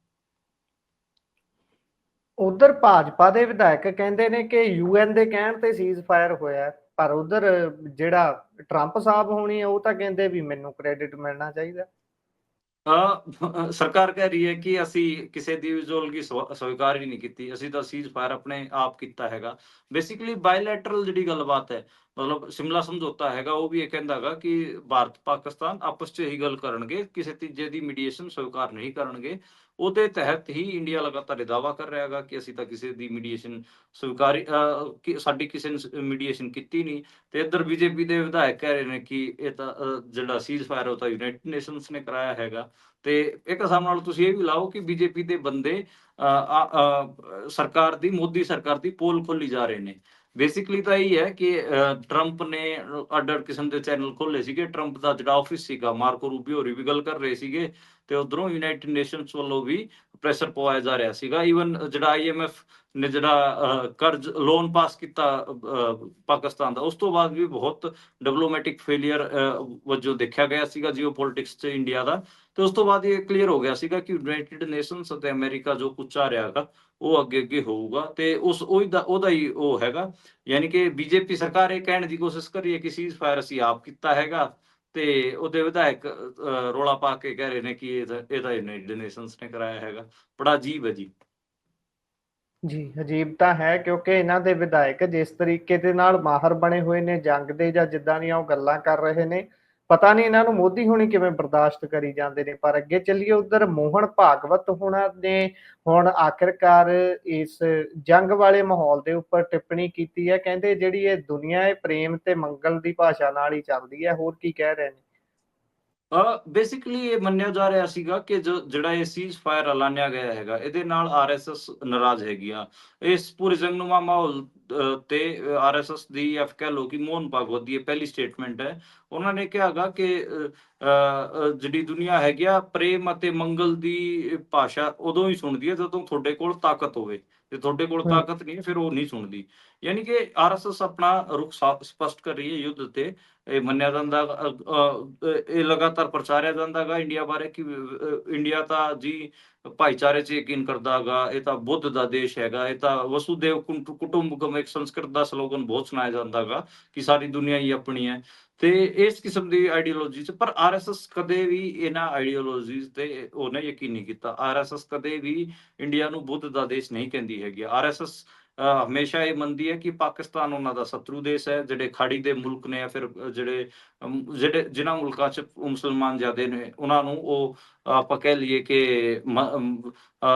ਉਧਰ ਭਾਜਪਾ ਦੇ ਵਿਧਾਇਕ ਕਹਿੰਦੇ ਨੇ ਕਿ ਯੂਐਨ ਦੇ ਕਹਿਣ ਤੇ ਸੀਜ਼ ਹੋਇਆ ਪਰ ਉਧਰ ਜਿਹੜਾ ਟਰੰਪ ਸਾਹਿਬ ਹੋਣੀ ਹੈ ਉਹ ਤਾਂ ਕਹਿੰਦੇ ਵੀ ਮੈਨੂੰ ਕ੍ਰੈਡਿਟ ਮਿਲਣਾ ਚਾਹੀਦਾ। ਅ, ਸਰਕਾਰ ਕਹਿ ਰਹੀ ਹੈ ਕਿ ਅਸੀਂ ਕਿਸੇ ਦੀ ਵਿਜ਼ੂਅਲਗੀ ਸਵੀਕਾਰ ਹੀ ਨਹੀਂ ਕੀਤੀ। ਅਸੀਂ ਤਾਂ ਸੀਜ਼ ਫਾਇਰ ਆਪਣੇ ਆਪ ਕੀਤਾ ਹੈਗਾ। ਬੇਸਿਕਲੀ ਬਾਇਲੈਟਰਲ ਜਿਹੜੀ ਗੱਲਬਾਤ ਹੈ ਮਤਲਬ ਸਿਮਲਾ ਸਮਝੌਤਾ ਹੈਗਾ ਉਹ ਵੀ ਇਹ ਕਹਿੰਦਾ ਹੈਗਾ ਕਿ ਭਾਰਤ ਪਾਕਿਸਤਾਨ ਆਪਸ 'ਚ ਹੀ ਗੱਲ ਕਰਨਗੇ ਕਿਸੇ ਤੀਜੇ ਦੀ ਮੀਡੀਏਸ਼ਨ ਸਵੀਕਾਰ ਨਹੀਂ ਕਰਨਗੇ। ਉਹਦੇ ਤਹਿਤ ਹੀ ਇੰਡੀਆ ਲਗਾਤਾਰ ਇਹ ਦਾਵਾ ਕਰ ਰਿਹਾ ਹੈਗਾ ਕਿ ਅਸੀਂ ਤਾਂ ਕਿਸੇ ਦੀ ਮੀਡੀਏਸ਼ਨ ਸਵੀਕਾਰੀ ਕਿ ਸਾਡੀ ਕਿਸੇ ਨੇ ਮੀਡੀਏਸ਼ਨ ਕੀਤੀ ਨਹੀਂ। ਤੇ ਇੱਧਰ ਬੀਜੇਪੀ ਦੇ ਵਿਧਾਇਕ ਕਹਿ ਰਹੇ ਨੇ ਕਿ ਇਹ ਤਾਂ ਜਿਹੜਾ ਸੀਜ਼ ਫਾਇਰ ਉਹ ਤਾਂ ਯੂਨਾਈਟਿਡ ਨੇਸ਼ਨਸ ਨੇ ਕਰਾਇਆ ਹੈਗਾ। ਤੇ ਇੱਕ ਹਿਸਾਬ ਨਾਲ ਤੁਸੀਂ ਇਹ ਵੀ ਲਾਓ ਕਿ ਬੀਜੇਪੀ ਦੇ ਬੰਦੇ ਅ, ਸਰਕਾਰ ਦੀ ਮੋਦੀ ਸਰਕਾਰ ਦੀ ਪੋਲ ਖੋਲੀ ਜਾ ਰਹੇ ਨੇ। ਬੇਸਿਕਲੀ ਤਾਂ ਇਹ ਹੈ ਕਿ ਅ, ਟਰੰਪ ਨੇ ਅੱਡ-ਅੱਡ ਕਿਸਮ ਦੇ ਚੈਨਲ ਖੋਲੇ ਸੀਗੇ। ਟਰੰਪ ਦਾ ਜਿਹੜਾ ਆਫਿਸ ਸੀਗਾ ਮਾਰਕੋ ਰੂਬੀਓ ਹੋਰੀ ਵੀ ਗੱਲ ਕਰ ਰਹੇ ਸੀਗੇ। ਤੇ ਉਧਰੋਂ ਯੂਨਾਈਟਿਡ ਨੇਸ਼ਨਸ ਵੱਲੋਂ ਵੀ ਪ੍ਰੈਸ਼ਰ ਪਵਾਇਆ ਜਾ ਰਿਹਾ ਸੀਗਾ। ਈਵਨ ਜਿਹੜਾ ਆਈਐਮਐਫ ਨੇ ਜਿਹੜਾ ਕਰਜ਼ ਲੋਨ ਪਾਸ ਕੀਤਾ ਪਾਕਿਸਤਾਨ ਦਾ, ਉਸ ਤੋਂ ਬਾਅਦ ਵੀ ਬਹੁਤ ਡਿਪਲੋਮੈਟਿਕ ਫੇਲਿਅਰ ਵਜੋਂ ਦੇਖਿਆ ਗਿਆ ਸੀਗਾ ਜੀਓਪੋਲਿਟਿਕਸ 'ਚ ਇੰਡੀਆ ਦਾ। ਤੇ ਉਸ ਤੋਂ ਬਾਅਦ ਇਹ ਕਲੀਅਰ ਹੋ ਗਿਆ ਸੀਗਾ ਕਿ ਯੂਨਾਈਟਿਡ ਨੇਸ਼ਨਸ ਅਤੇ ਅਮਰੀਕਾ ਜੋ ਕੁਝ ਆ ਰਿਹਾ ਹੈਗਾ, ਉਹ ਅੱਗੇ ਅੱਗੇ ਹੋਊਗਾ। ਤੇ ਉਸ, ਉਹੀ ਉਹਦਾ ਹੀ ਉਹ ਹੈਗਾ। ਯਾਨੀ ਕਿ ਬੀਜੇਪੀ ਸਰਕਾਰ ਇਹ ਕਹਿਣ ਦੀ ਕੋਸ਼ਿਸ਼ ਕਰ ਰਹੀ ਹੈ ਕਿ ਸੀਜ਼ ਫਾਇਰ ਅਸੀਂ ਆਪ ਕੀਤਾ ਹੈਗਾ। ਤੇ ਉਹਦੇ ਵਿਧਾਇਕ ਰੋਲਾ ਪਾ ਕੇ ਕਹਿ ਰਹੇ ਨੇ ਕਿ ਇਹ ਤਾਂ ਇਹ ਤਾਂ ਯੂਨਾਈਟਿਡ ਨੇਸ਼ਨਸ ਨੇ ਕਰਾਇਆ ਹੈਗਾ। ਬੜਾ ਅਜੀਬ ਹੈ ਜੀ। ਜੀ, ਅਜੀਬ ਤਾਂ ਹੈ ਕਿਉਂਕਿ ਇਹਨਾਂ ਦੇ ਵਿਧਾਇਕ ਜਿਸ ਤਰੀਕੇ ਦੇ ਨਾਲ ਮਾਹਰ ਬਣੇ ਹੋਏ ਨੇ, ਜੰਗ ਦੇ ਜਾਂ ਜਿੱਦਾਂ ਦੀਆਂ ਉਹ ਗੱਲਾਂ ਕਰ ਰਹੇ ਨੇ ਪਤਾ ਨਹੀਂ ਇਹਨਾਂ ਨੂੰ ਮੋਦੀ ਹੁਣੀ ਕਿਵੇਂ ਬਰਦਾਸ਼ਤ ਕਰੀ ਜਾਂਦੇ ਨੇ, ਪਰ ਅੱਗੇ ਚੱਲੀਏ ਉਧਰ ਮੋਹਨ ਭਾਗਵਤ ਹੁਣਾਂ ਨੇ, ਹੁਣ ਆਖਿਰਕਾਰ ਇਸ ਜੰਗ ਵਾਲੇ ਮਾਹੌਲ ਦੇ ਉੱਪਰ ਟਿੱਪਣੀ ਕੀਤੀ ਹੈ, ਕਹਿੰਦੇ ਜਿਹੜੀ ਇਹ ਦੁਨੀਆ ਇਹ ਪ੍ਰੇਮ ਤੇ ਮੰਗਲ ਦੀ ਭਾਸ਼ਾ ਨਾਲ ਹੀ ਚੱਲਦੀ ਹੈ, ਹੋਰ ਕੀ ਕਹਿ ਰਹੇ ਨੇ? ਬੇਸਿਕਲੀ ਇਹ ਮੰਨਿਆ ਜਾ ਰਿਹਾ ਸੀਗਾ ਕਿ ਜਿਹੜਾ ਇਹ ਸੀਜ਼ ਫਾਇਰ ਐਲਾਨਿਆ ਗਿਆ ਹੈਗਾ ਇਹਦੇ ਨਾਲ ਆਰਐਸਐਸ ਨਾਰਾਜ਼ ਹੈਗੀ ਆ। ਇਸ ਪੂਰੇ ਜੰਗਨੁਮਾ ਮਾਹੌਲ ਅ, ਤੇ ਆਰਐਸਐਸ ਦੀ ਐਫ ਕਹਿ ਲੋ ਕਿ ਮੋਹਨ ਭਾਗਵਤ ਦੀ ਇਹ ਪਹਿਲੀ ਸਟੇਟਮੈਂਟ ਹੈ। ਉਹਨਾਂ ਨੇ ਕਿਹਾਗਾ ਕਿ ਜਿਹੜੀ ਦੁਨੀਆ ਹੈਗੀ ਆ ਪ੍ਰੇਮ ਅਤੇ ਮੰਗਲ ਦੀ ਭਾਸ਼ਾ ਉਦੋਂ ਹੀ ਸੁਣਦੀ ਹੈ ਜਦੋਂ ਤੁਹਾਡੇ ਕੋਲ ਤਾਕਤ ਹੋਵੇ। ਜੇ ਤੁਹਾਡੇ ਕੋਲ। ਤਾਕਤ ਨਹੀਂ ਫਿਰ ਉਹ ਨਹੀਂ ਸੁਣਦੀ। ਯਾਨੀ ਕਿ ਆਰਐਸਐਸ ਆਪਣਾ ਰੁਖ ਸਪਸ਼ਟ ਕਰ ਰਹੀ ਹੈ ਯੁੱਧ ਤੇ। ਇਹ ਮੰਨਿਆ ਜਾਂਦਾ ਇਹ ਲਗਾਤਾਰ ਪ੍ਰਚਾਰਿਆ ਜਾਂਦਾਗਾ ਇੰਡੀਆ ਬਾਰੇ ਕਿ ਇੰਡੀਆ ਤਾਂ ਜੀ ਭਾਈਚਾਰੇ 'ਚ ਯਕੀਨ ਕਰਦਾਗਾ ਇਹ ਤਾਂ ਬੁੱਧ ਦਾ ਦੇਸ਼ ਹੈਗਾ, ਇਹ ਤਾਂ ਵਸੂਦੇਵ ਕੁਟੁੰਬਕਮ ਇੱਕ ਸੰਸਕ੍ਰਿਤ ਦਾ ਸਲੋਗਨ ਬਹੁਤ ਸੁਣਾਇਆ ਜਾਂਦਾਗਾ ਕਿ ਸਾਰੀ ਦੁਨੀਆ ਹੀ ਆਪਣੀ ਹੈ। ਤੇ ਇਸ ਕਿਸਮ ਦੀ ਆਈਡੀਓਲੋਜੀ 'ਚ, ਪਰ ਆਰਐਸਐਸ ਕਦੇ ਵੀ ਇਹਨਾਂ ਆਈਡੀਓਲੋਜੀਜ਼ ਤੇ ਉਹਨੇ ਯਕੀਨ ਨਹੀਂ ਕੀਤਾ। ਆਰਐਸਐਸ ਕਦੇ ਵੀ ਇੰਡੀਆ ਨੂੰ ਬੁੱਧ ਦਾ ਦੇਸ਼ ਨਹੀਂ ਕਹਿੰਦੀ ਹੈਗੀ। ਆਰਐਸਐਸ ਹਮੇਸ਼ਾ ਇਹ ਮੰਨਦੀ ਹੈ ਕਿ ਪਾਕਿਸਤਾਨ ਉਹਨਾਂ ਦਾ ਸ਼ਤਰੂ ਦੇਸ਼ ਹੈ, ਜਿਹੜੇ ਖਾੜੀ ਦੇ ਮੁਲਕ ਨੇ ਫਿਰ ਜਿਹੜੇ ਜਿਹੜੇ, ਜਿਨ੍ਹਾਂ ਮੁਲਕਾਂ 'ਚ ਮੁਸਲਮਾਨ ਜ਼ਿਆਦੇ ਨੇ, ਉਹਨਾਂ ਨੂੰ ਉਹ ਆਪਾਂ ਕਹਿ ਲਈਏ ਕਿ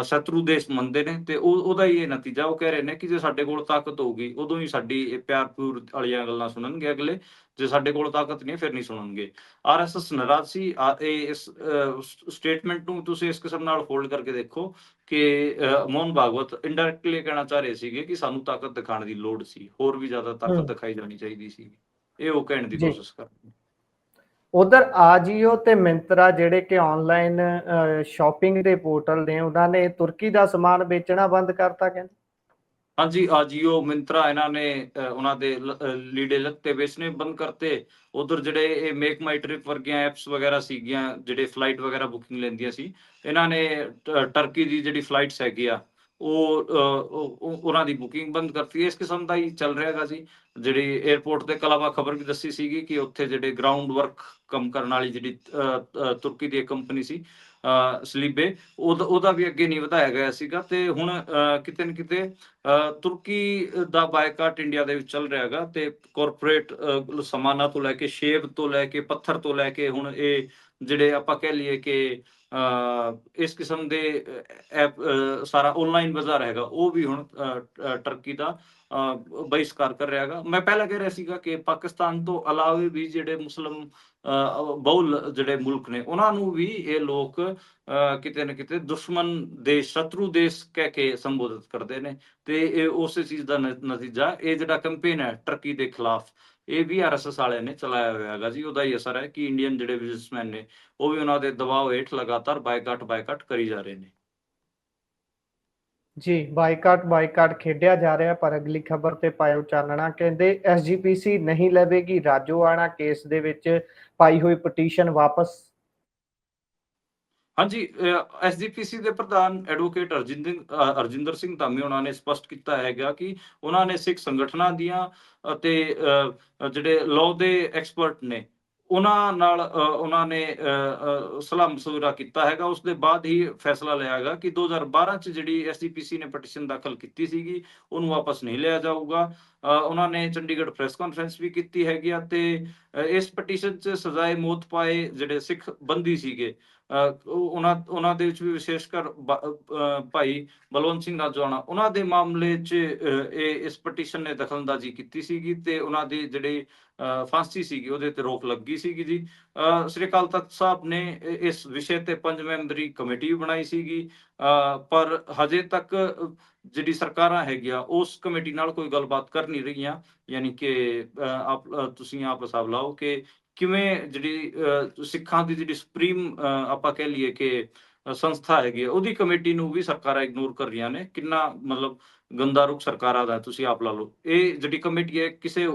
ਸ਼ਤਰੂ ਦੇਸ਼ ਮੰਨਦੇ ਨੇ ਤੇ ਉਹ ਉਹਦਾ ਹੀ ਇਹ ਨਤੀਜਾ ਉਹ ਕਹਿ ਰਹੇ ਨੇ ਕਿ ਜੇ ਸਾਡੇ ਕੋਲ ਤਾਕਤ ਹੋਊਗੀ ਉਦੋਂ ਹੀ ਸਾਡੀ ਇਹ ਪਿਆਰ ਵਾਲੀਆਂ ਗੱਲਾਂ ਸੁਣਨਗੇ ਅਗਲੇ ਜੇ ਸਾਡੇ ਕੋਲ ਤਾਕਤ ਨਹੀਂ ਫਿਰ ਨਹੀਂ ਸੁਣਨਗੇ ਆਰਐਸਐਸ ਨਾਰਾਜ਼ ਸੀ ਇਹ ਇਸ ਸਟੇਟਮੈਂਟ ਨੂੰ ਤੁਸੀਂ ਇਸ ਕਿਸਮ ਨਾਲ ਫੋਲਡ ਕਰਕੇ ਦੇਖੋ ਕਿ ਮੋਹਨ ਭਾਗਵਤ ਇਨਡਾਇਰੈਕਟਲੀ ਕਹਿਣਾ ਚਾਹ ਰਹੇ ਸੀਗੇ ਕਿ ਸਾਨੂੰ ਤਾਕਤ ਦਿਖਾਉਣ ਦੀ ਲੋੜ ਸੀ ਹੋਰ ਵੀ ਜ਼ਿਆਦਾ। ਤਾਕਤ ਦਿਖਾਈ ਜਾਣੀ ਚਾਹੀਦੀ ਸੀ ਇਹ ਉਹ ਕਹਿਣ ਦੀ। ਕੋਸ਼ਿਸ਼ ਕਰ ਰਹੇ ਨੇ। ਉਧਰ ਆਜੀਓ ਤੇ ਮਿੰਤਰਾ ਜਿਹੜੇ ਕਿ ਆਨਲਾਈਨ ਸ਼ਾਪਿੰਗ ਦੇ ਪੋਰਟਲ ਨੇ, ਉਹਨਾਂ ਨੇ ਤੁਰਕੀ ਦਾ ਸਮਾਨ ਵੇਚਣਾ ਬੰਦ ਕਰਤਾ ਕਹਿੰਦੇ। ਹਾਂਜੀ ਆਜੀਓ ਮਿੰਤਰਾ ਇਹਨਾਂ ਨੇ ਉਹਨਾਂ ਦੇ ਲੀੜੇ ਲੱਤੇ ਵੇਚਣੇ ਬੰਦ ਕਰਤੇ। ਉਧਰ ਜਿਹੜੇ ਇਹ ਮੇਕ ਮਾਈ ਟ੍ਰਿਪ ਵਰਗੀਆਂ ਐਪਸ ਵਗੈਰਾ ਸੀਗੀਆਂ, ਜਿਹੜੇ ਫਲਾਈਟ ਵਗੈਰਾ ਬੁਕਿੰਗ ਲੈਂਦੀਆਂ ਸੀ, ਇਹਨਾਂ ਨੇ ਟਰਕੀ ਦੀ ਜਿਹੜੀ ਫਲਾਈਟਸ ਹੈਗੀ ਆ ਉਹ ਉਹਨਾਂ ਦੀ ਬੁਕਿੰਗ ਬੰਦ ਕਰਤੀ। ਇਸ ਕਿਸਮ ਦਾ ਹੀ ਚੱਲ ਰਿਹਾ ਹੈਗਾ ਜੀ। ਜਿਹੜੀ 에어ਪੋਰਟ ਤੇ ਕਲਾਵਾ ਖਬਰ ਵੀ ਦੱਸੀ ਸੀਗੀ ਕਿ ਉੱਥੇ ਜਿਹੜੇ ਗਰਾਊਂਡ ਵਰਕ ਕੰਮ ਕਰਨ ਵਾਲੀ ਜਿਹੜੀ ਤੁਰਕੀ ਦੀ ਕੰਪਨੀ ਸੀ ਸਲੀਬੇ ਉਹਦਾ ਵੀ ਅੱਗੇ ਨਹੀਂ ਵਧਾਇਆ ਗਿਆ ਸੀਗਾ ਤੇ ਹੁਣ ਕਿਤੇ ਨਾ ਕਿਤੇ ਤੁਰਕੀ ਦਾ ਬਾਇਕਾਟ ਇੰਡੀਆ ਦੇ ਵਿੱਚ ਚੱਲ ਰਿਹਾ ਹੈਗਾ ਤੇ ਕਾਰਪੋਰੇਟ ਸਮਾਨਾਂ ਤੋਂ ਲੈ ਕੇ ਸ਼ੇਬ ਤੋਂ ਲੈ ਕੇ ਪੱਥਰ ਤੋਂ ਲੈ ਕੇ ਹੁਣ ਇਹ ਜਿਹੜੇ ਆਪਾਂ ਕਹਿ ਲਈਏ ਕਿ ਇਸ ਕਿਸਮ ਦੇ ਐਪ ਸਾਰਾ ਆਨਲਾਈਨ ਬਾਜ਼ਾਰ ਹੈਗਾ ਉਹ ਵੀ ਹੁਣ ਅ, ਟਰਕੀ ਦਾ ਬਹਿਸ਼ਕਾਰ ਕਰ ਰਿਹਾ ਹੈਗਾ। ਮੈਂ ਪਹਿਲਾਂ ਕਹਿ ਰਿਹਾ ਸੀਗਾ ਕਿ ਪਾਕਿਸਤਾਨ ਤੋਂ ਇਲਾਵਾ ਵੀ ਜਿਹੜੇ ਮੁਸਲਮ ਬਹੁਲ ਜਿਹੜੇ ਮੁਲਕ ਨੇ, ਉਹਨਾਂ ਨੂੰ ਵੀ ਇਹ ਲੋਕ ਕਿਤੇ ਨਾ ਕਿਤੇ ਦੁਸ਼ਮਣ ਦੇਸ਼ ਸ਼ਤਰੂ ਦੇਸ਼ ਕਹਿ ਕੇ ਸੰਬੋਧਿਤ ਕਰਦੇ ਨੇ। ਤੇ ਇਹ ਉਸੇ ਚੀਜ਼ ਦਾ ਨਤੀਜਾ, ਇਹ ਜਿਹੜਾ ਕੈਂਪੇਨ ਹੈ ਟਰਕੀ ਦੇ ਖਿਲਾਫ, ਇਹ ਵੀ ਆਰਐਸਐਸ ਵਾਲਿਆਂ ਨੇ ਚਲਾਇਆ ਹੋਇਆ ਹੈਗਾ ਜੀ। ਉਹਦਾ ਹੀ ਅਸਰ ਹੈ ਕਿ ਇੰਡੀਅਨ ਜਿਹੜੇ ਬਿਜ਼ਨਸਮੈਨ ਨੇ, ਉਹ ਵੀ ਉਹਨਾਂ ਦੇ ਦਬਾਅ ਹੇਠ ਲਗਾਤਾਰ ਬਾਈਕਾਟ ਬਾਈਕਾਟ ਕਰੀ ਜਾ ਰਹੇ ਨੇ। ਜੀ, ਬਾਈਕਾਟ ਬਾਈਕਾਟ ਖੇਡਿਆ ਜਾ ਰਿਹਾ, ਪਰ ਅਗਲੀ ਖਬਰ ਤੇ ਪਾਇਓ ਚਾਨਣਾ ਕਹਿੰਦੇ ਐਸਜੀਪੀਸੀ ਨਹੀਂ ਲਵੇਗੀ ਰਾਜੋਆਣਾ ਕੇਸ ਦੇ ਵਿੱਚ ਪਾਈ ਹੋਈ ਪਟੀਸ਼ਨ ਵਾਪਸ। ਹਾਂਜੀ ਐਸਜੀਪੀਸੀ ਦੇ ਪ੍ਰਧਾਨ ਐਡਵੋਕੇਟ ਅਰਜਿੰਦਰ ਸਿੰਘ ਧਾਮੀ ਉਹਨਾਂ ਨੇ ਸਪਸ਼ਟ ਕੀਤਾ ਹੈਗਾ ਕਿ ਉਹਨਾਂ ਨੇ ਸਿੱਖ ਸੰਗਠਨਾਂ ਦੀਆਂ ਅਤੇ ਜਿਹੜੇ ਲਾਅ ਦੇ ਐਕਸਪਰਟ ਨੇ ਉਹਨਾਂ ਨਾਲ ਉਹਨਾਂ ਨੇ ਸਲਾਹ ਮਸੂਰਾ ਕੀਤਾ ਹੈਗਾ। ਉਸ ਦੇ ਬਾਅਦ ਹੀ ਫੈਸਲਾ ਲਿਆ ਹੈਗਾ ਕਿ 2012 ਚ ਜਿਹੜੀ ਐਸਜੀਪੀਸੀ ਨੇ ਪਟੀਸ਼ਨ ਦਾਖਲ ਕੀਤੀ ਸੀਗੀ ਉਹਨੂੰ ਵਾਪਸ ਨਹੀਂ ਲਿਆ ਜਾਊਗਾ। ਅ, ਉਹਨਾਂ ਨੇ ਚੰਡੀਗੜ੍ਹ ਪ੍ਰੈਸ ਕਾਨਫਰੰਸ ਵੀ ਕੀਤੀ ਹੈਗੀ ਆ ਤੇ ਇਸ ਪਟੀਸ਼ਨ 'ਚ ਸਜ਼ਾਏ ਮੌਤ ਪਾਏ ਜਿਹੜੇ ਸਿੱਖ ਬੰਦੀ ਸੀਗੇ ਉਹਨਾਂ ਉਹਨਾਂ ਦੇ ਵਿੱਚ ਵੀ ਵਿਸ਼ੇਸ਼ ਕਰ ਭਾਈ ਬਲਵੰਤ ਸਿੰਘ ਨਾਜਵਾਣਾ ਉਹਨਾਂ ਦੇ ਮਾਮਲੇ 'ਚ ਇਹ ਇਸ ਪਟੀਸ਼ਨ ਨੇ ਦਖਲਅੰਦਾਜ਼ੀ ਕੀਤੀ ਸੀਗੀ ਤੇ ਉਹਨਾਂ ਦੀ ਜਿਹੜੀ ਫਾਂਸੀ ਸੀਗੀ ਉਹਦੇ ਤੇ ਰੋਕ ਲੱਗੀ ਸੀਗੀ ਜੀ। ਸ੍ਰੀ ਅਕਾਲ ਤਖਤ ਸਾਹਿਬ ਨੇ ਇਸ ਵਿਸ਼ੇ ਤੇ ਪੰਜ ਮੈਂਬਰੀ ਕਮੇਟੀ ਵੀ ਬਣਾਈ ਸੀਗੀ। ਅ, ਪਰ ਹਜੇ ਤੱਕ ਜਿਹੜੀ ਸਰਕਾਰਾਂ ਹੈਗੀਆਂ ਉਸ ਕਮੇਟੀ ਨਾਲ ਕੋਈ ਗੱਲਬਾਤ ਕਰ ਨਹੀਂ ਰਹੀਆਂ। ਯਾਨੀ ਕਿ ਅ, ਆਪ ਤੁਸੀਂ ਆਪ ਹਿਸਾਬ ਲਾਓ ਕਿ ਕਿਵੇਂ ਜਿਹੜੀ ਅ, ਸਿੱਖਾਂ ਦੀ ਜਿਹੜੀ ਸੁਪਰੀਮ ਅ, ਆਪਾਂ ਕਹਿ ਲਈਏ ਕਿ ਸੰਸਥਾ ਹੈਗੀ ਹੈ ਉਹਦੀ ਕਮੇਟੀ ਨੂੰ ਵੀ ਸਰਕਾਰਾਂ ਇਗਨੋਰ ਕਰ ਰਹੀਆਂ ਨੇ। ਕਿੰਨਾ ਮਤਲਬ ਗੰਦਾ ਰੁਖ ਸਰਕਾਰਾਂ ਦਾ ਤੁਸੀਂ ਆਪ ਲਾ ਲਓ। ਇਹ ਜਿਹੜੀ ਕਮੇਟੀ ਹੈ ਕਿਸੇ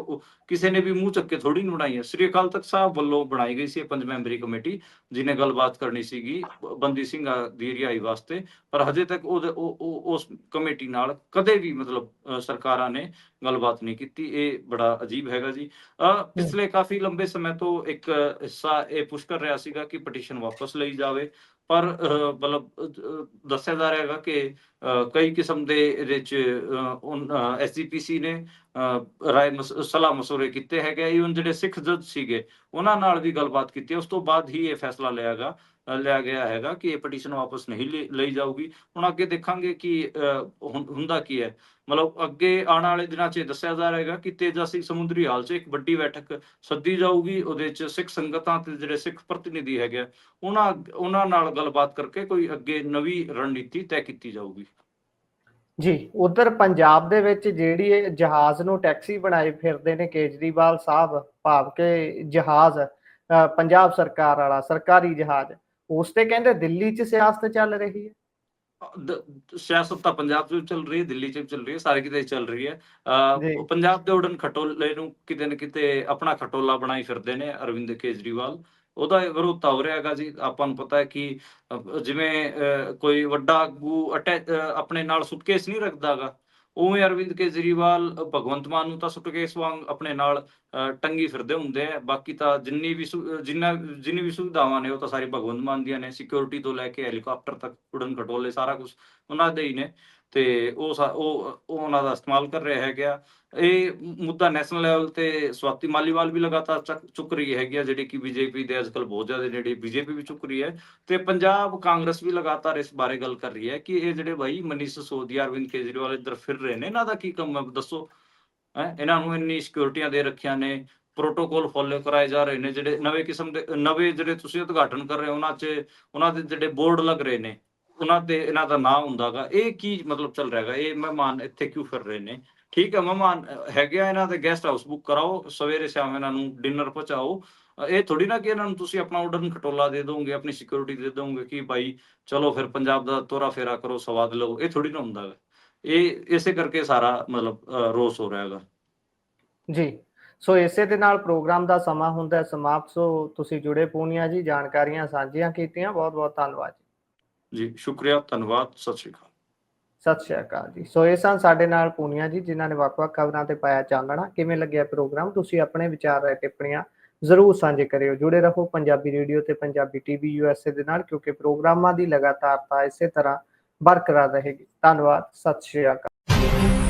ਕਿਸੇ ਨੇ ਵੀ ਮੂੰਹ ਚੱਕ ਥੋੜੀ ਨਹੀਂ ਬਣਾਈ ਹੈ। ਸ੍ਰੀ ਅਕਾਲ ਤਖਤ ਸਾਹਿਬ ਵੱਲੋਂ ਬਣਾਈ ਗਈ ਸੀ ਪੰਜ ਮੈਂਬਰੀ ਕਮੇਟੀ ਜਿਹਨੇ ਗੱਲਬਾਤ ਕਰਨੀ ਸੀਗੀ ਬੰਦੀ ਸਿੰਘ ਦੀ ਰਿਹਾਈ ਵਾਸਤੇ। ਪਰ ਹਜੇ ਤੱਕ ਉਹਦੇ ਉਹ ਉਸ ਕਮੇਟੀ ਨਾਲ ਕਦੇ ਵੀ ਮਤਲਬ ਸਰਕਾਰਾਂ ਨੇ ਗੱਲਬਾਤ ਨਹੀਂ ਕੀਤੀ। ਇਹ ਬੜਾ ਅਜੀਬ ਹੈਗਾ ਜੀ। ਅ, ਪਿਛਲੇ ਕਾਫੀ ਲੰਬੇ ਸਮੇਂ ਤੋਂ ਇੱਕ ਹਿੱਸਾ ਇਹ ਪੁਸ਼ ਕਰ ਰਿਹਾ ਸੀਗਾ ਕਿ ਪਟੀਸ਼ਨ ਵਾਪਸ ਲਈ ਜਾਵੇ। ਪਰ ਅ, ਮਤਲਬ ਦੱਸਿਆ ਜਾ ਰਿਹਾ ਹੈਗਾ ਕਿ ਅ, ਕਈ ਕਿਸਮ ਦੇ ਇਹਦੇ ਚ ਐਸਜੀਪੀਸੀ ਨੇ ਅ, ਰਾਏ ਮਸ- ਸਲਾਹ ਮਸੂਰੇ ਕੀਤੇ ਹੈਗੇ ਇਵਨ ਜਿਹੜੇ ਸਿੱਖ ਜੱਜ ਸੀਗੇ ਉਹਨਾਂ ਨਾਲ ਵੀ ਗੱਲਬਾਤ ਕੀਤੀ। ਉਸ ਤੋਂ ਬਾਅਦ ਹੀ ਇਹ ਫੈਸਲਾ ਲਿਆ ਗਾ ਲਿਆ ਗਿਆ ਹੈਗਾ ਕਿ ਇਹ ਪਟੀਸ਼ਨ ਵਾਪਸ ਨਹੀਂ ਲਈ- ਜਾਊਗੀ। ਹੁਣ ਅੱਗੇ ਦੇਖਾਂਗੇ ਕਿ ਹੁੰਦਾ ਕੀ ਹੈ। ਮਤਲਬ ਅੱਗੇ ਆਉਣ ਵਾਲੇ ਦਿਨਾਂ 'ਚ ਦੱਸਿਆ ਜਾ ਰਿਹਾ ਕਿ ਤੇਜਾ ਸਮੁੰਦਰੀ ਹਾਲ 'ਚ ਇੱਕ ਵੱਡੀ ਬੈਠਕ ਸੱਦੀ ਜਾਊਗੀ। ਉਹਦੇ 'ਚ ਸਿੱਖ ਸੰਗਤਾਂ ਤੇ ਜਿਹੜੇ ਸਿੱਖ ਪ੍ਰਤੀਨਿਧੀ ਹੈਗੇ ਉਹਨਾਂ ਉਹਨਾਂ ਨਾਲ ਗੱਲਬਾਤ ਕਰਕੇ ਕੋਈ ਅੱਗੇ ਨਵੀਂ ਰਣਨੀਤੀ ਤੈਅ ਕੀਤੀ ਜਾਊਗੀ। ਜੀ, ਉਧਰ ਪੰਜਾਬ ਦੇ ਵਿੱਚ ਜਿਹੜੀ ਇਹ ਜਹਾਜ਼ ਨੂੰ ਟੈਕਸੀ ਬਣਾਏ ਫਿਰਦੇ ਨੇ ਕੇਜਰੀਵਾਲ ਸਾਹਿਬ, ਭਾਵ ਕਿ ਜਹਾਜ਼ ਪੰਜਾਬ ਸਰਕਾਰ ਵਾਲਾ, ਸਰਕਾਰੀ ਜਹਾਜ਼। ਉਸ ਤੇ ਕਹਿੰਦੇ ਦਿੱਲੀ 'ਚ ਸਿਆਸਤ ਚੱਲ ਰਹੀ ਹੈ। ਸਿਆਸਤ ਤਾਂ ਪੰਜਾਬ 'ਚ ਚੱਲ ਰਹੀ ਹੈ ਦਿੱਲੀ 'ਚ ਚੱਲ ਰਹੀ ਹੈ ਸਾਰੇ ਕਿਤੇ ਚੱਲ ਰਹੀ ਹੈ। ਪੰਜਾਬ ਦੇ ਉਡਨ ਖਟੋਲੇ ਨੂੰ ਕਿਤੇ ਨਾ ਕਿਤੇ ਆਪਣਾ ਖਟੋਲਾ ਬਣਾਈ ਫਿਰਦੇ ਨੇ ਅਰਵਿੰਦ ਕੇਜਰੀਵਾਲ। ਉਹਦਾ ਵਿਰੋਧਤਾ ਹੋ ਰਿਹਾ ਹੈਗਾ ਜੀ। ਆਪਾਂ ਨੂੰ ਪਤਾ ਹੈ ਕਿ ਜਿਵੇਂ ਕੋਈ ਵੱਡਾ ਆਗੂ ਆਪਣੇ ਨਾਲ ਸੁਟਕੇਸ ਨਹੀਂ ਰੱਖਦਾਗਾ ਉਵੇਂ ਅਰਵਿੰਦ ਕੇਜਰੀਵਾਲ ਭਗਵੰਤ ਮਾਨ ਨੂੰ ਤਾਂ ਸੁਟਕੇਸ ਵਾਂਗ ਆਪਣੇ ਨਾਲ ਟੰਗੀ ਫਿਰਦੇ ਹੁੰਦੇ ਆ। ਬਾਕੀ ਤਾਂ ਜਿੰਨੀ ਵੀ ਸੁ- ਜਿੰਨਾ, ਜਿੰਨੀ ਵੀ ਸੁਵਿਧਾਵਾਂ ਨੇ ਉਹ ਤਾਂ ਸਾਰੇ ਭਗਵੰਤ ਮਾਨ ਦੀਆਂ ਨੇ। ਸਿਕਿਉਰਿਟੀ ਤੋਂ ਲੈ ਕੇ ਹੈਲੀਕਾਪਟਰ ਤੱਕ ਉਡਨ ਖਟੋਲੇ ਸਾਰਾ ਕੁਝ ਉਹਨਾਂ ਦੇ ਹੀ ਨੇ। ਤੇ ਉਹ ਉਹ ਉਹਨਾਂ ਦਾ ਇਸਤੇਮਾਲ ਕਰ ਰਿਹਾ ਹੈਗਾ। ਇਹ ਮੁੱਦਾ ਨੈਸ਼ਨਲ ਲੈਵਲ ਤੇ ਸਵਾਤੀ ਮਾਲੀਵਾਲ ਵੀ ਲਗਾਤਾਰ ਚੁੱਕ ਰਹੀ ਹੈਗੀ ਆ, ਜਿਹੜੀ ਕਿ ਬੀਜੇਪੀ ਦੇ ਅੱਜਕੱਲ ਬਹੁਤ ਜ਼ਿਆਦਾ ਜਿਹੜੀ ਬੀਜੇਪੀ ਵੀ ਚੁੱਕ ਰਹੀ ਹੈ ਤੇ ਪੰਜਾਬ ਕਾਂਗਰਸ ਵੀ ਲਗਾਤਾਰ ਇਸ ਬਾਰੇ ਗੱਲ ਕਰ ਰਹੀ ਹੈ ਕਿ ਇਹ ਜਿਹੜੇ ਭਾਈ ਮਨੀਸ਼ ਸਿਸੋਦੀਆ, ਅਰਵਿੰਦ ਕੇਜਰੀਵਾਲ ਇੱਧਰ ਫਿਰ ਰਹੇ ਨੇ, ਇਹਨਾਂ ਦਾ ਕੀ ਕੰਮ ਹੈ, ਦੱਸੋ? ਹੈ, ਇਹਨਾਂ ਨੂੰ ਇੰਨੀ ਸਿਕਿਉਰਿਟੀਆਂ ਦੇ ਰੱਖੀਆਂ ਨੇ ਪ੍ਰੋਟੋਕੋਲ ਫੋਲੋ ਕਰਾਏ ਜਾ ਰਹੇ ਨੇ, ਜਿਹੜੇ ਨਵੇਂ ਕਿਸਮ ਦੇ, ਨਵੇਂ ਜਿਹੜੇ ਤੁਸੀਂ ਉਦਘਾਟਨ ਕਰ ਰਹੇ ਹੋ, ਉਹਨਾਂ 'ਚ ਉਹਨਾਂ ਦੇ ਜਿਹੜੇ ਬੋਰਡ ਲੱਗ ਰਹੇ ਨੇ ਉਹਨਾਂ ਤੇ ਇਹਨਾਂ ਦਾ ਨਾਮ ਹੁੰਦਾਗਾ। ਇਹ ਕੀ ਮਤਲਬ ਚੱਲ ਰਿਹਾ ਇਹ ਮਹਿਮਾਨ ਇੱਥੇ ਕਿਉਂ ਫਿਰ ਰਹੇ ਨੇ? ਠੀਕ ਹੈ, ਮਹਿਮਾਨ ਹੈਗੇ ਆ ਇਹਨਾਂ ਦੇ ਗੈਸਟ ਹਾਊਸ ਬੁੱਕ ਕਰਾਓ, ਸਵੇਰੇ ਸ਼ਾਮ ਇਹਨਾਂ ਨੂੰ ਡਿਨਰ ਪਹੁੰਚਾਓ। ਇਹ ਥੋੜੀ ਨਾ ਕਿ ਇਹਨਾਂ ਨੂੰ ਤੁਸੀਂ ਆਪਣਾ ਉਡਨ ਖਟੋਲਾ ਦੇ ਦੋਗੇ, ਆਪਣੀ ਸਿਕਿਉਰਿਟੀ ਦੇ ਦੋਗੇ ਕਿ ਭਾਈ ਚਲੋ ਫਿਰ ਪੰਜਾਬ ਦਾ ਤੋਰਾ ਫੇਰਾ ਕਰੋ, ਸਵਾਦ ਲਓ ਇਹ ਥੋੜੀ ਨਾ ਹੁੰਦਾ ਗਾ। ਇਹ ਇਸੇ ਕਰਕੇ ਸਾਰਾ ਮਤਲਬ ਰੋਸ ਹੋ ਰਿਹਾ ਹੈਗਾ ਜੀ। ਸੋ ਇਸੇ ਦੇ ਨਾਲ ਪ੍ਰੋਗਰਾਮ ਦਾ ਸਮਾਂ ਹੁੰਦਾ ਸਮਾਪਤ। ਸੋ ਤੁਸੀਂ ਜੁੜੇ ਪੂਨੀਆ ਜੀ, ਜਾਣਕਾਰੀਆਂ ਸਾਂਝੀਆਂ ਕੀਤੀਆਂ। ਬਹੁਤ ਬਹੁਤ ਧੰਨਵਾਦ ਜੀ, ਸ਼ੁਕਰੀਆ, ਧੰਨਵਾਦ, ਸਤਿ ਸ਼੍ਰੀ ਅਕਾਲ। ਸਤਿ ਸ਼੍ਰੀ ਅਕਾਲ ਜੀ। ਸੋ ਇਹ ਸਨ ਸਾਡੇ ਨਾਲ ਪੂਨੀਆ ਜੀ, ਜਿਨ੍ਹਾਂ ਨੇ ਵੱਖ-ਵੱਖ ਖਬਰਾਂ ਤੇ ਪਾਇਆ ਚਾਨਣਾ। ਕਿਵੇਂ ਲੱਗਿਆ ਪ੍ਰੋਗਰਾਮ? ਤੁਸੀਂ ਆਪਣੇ ਵਿਚਾਰ ਰਾਏ ਟਿੱਪਣੀਆਂ ਜ਼ਰੂਰ ਸਾਂਝੇ ਕਰਿਓ। ਜੁੜੇ ਰਹੋ ਪੰਜਾਬੀ ਰੇਡੀਓ ਤੇ ਪੰਜਾਬੀ ਟੀਵੀ ਯੂਐਸਏ ਦੇ ਨਾਲ, ਕਿਉਂਕਿ ਪ੍ਰੋਗਰਾਮਾਂ ਦੀ ਲਗਾਤਾਰਤਾ ਇਸੇ ਤਰ੍ਹਾਂ ਬਰਕਰਾਰ ਰਹੇਗੀ। ਧੰਨਵਾਦ, ਸਤਿ ਸ਼੍ਰੀ ਅਕਾਲ।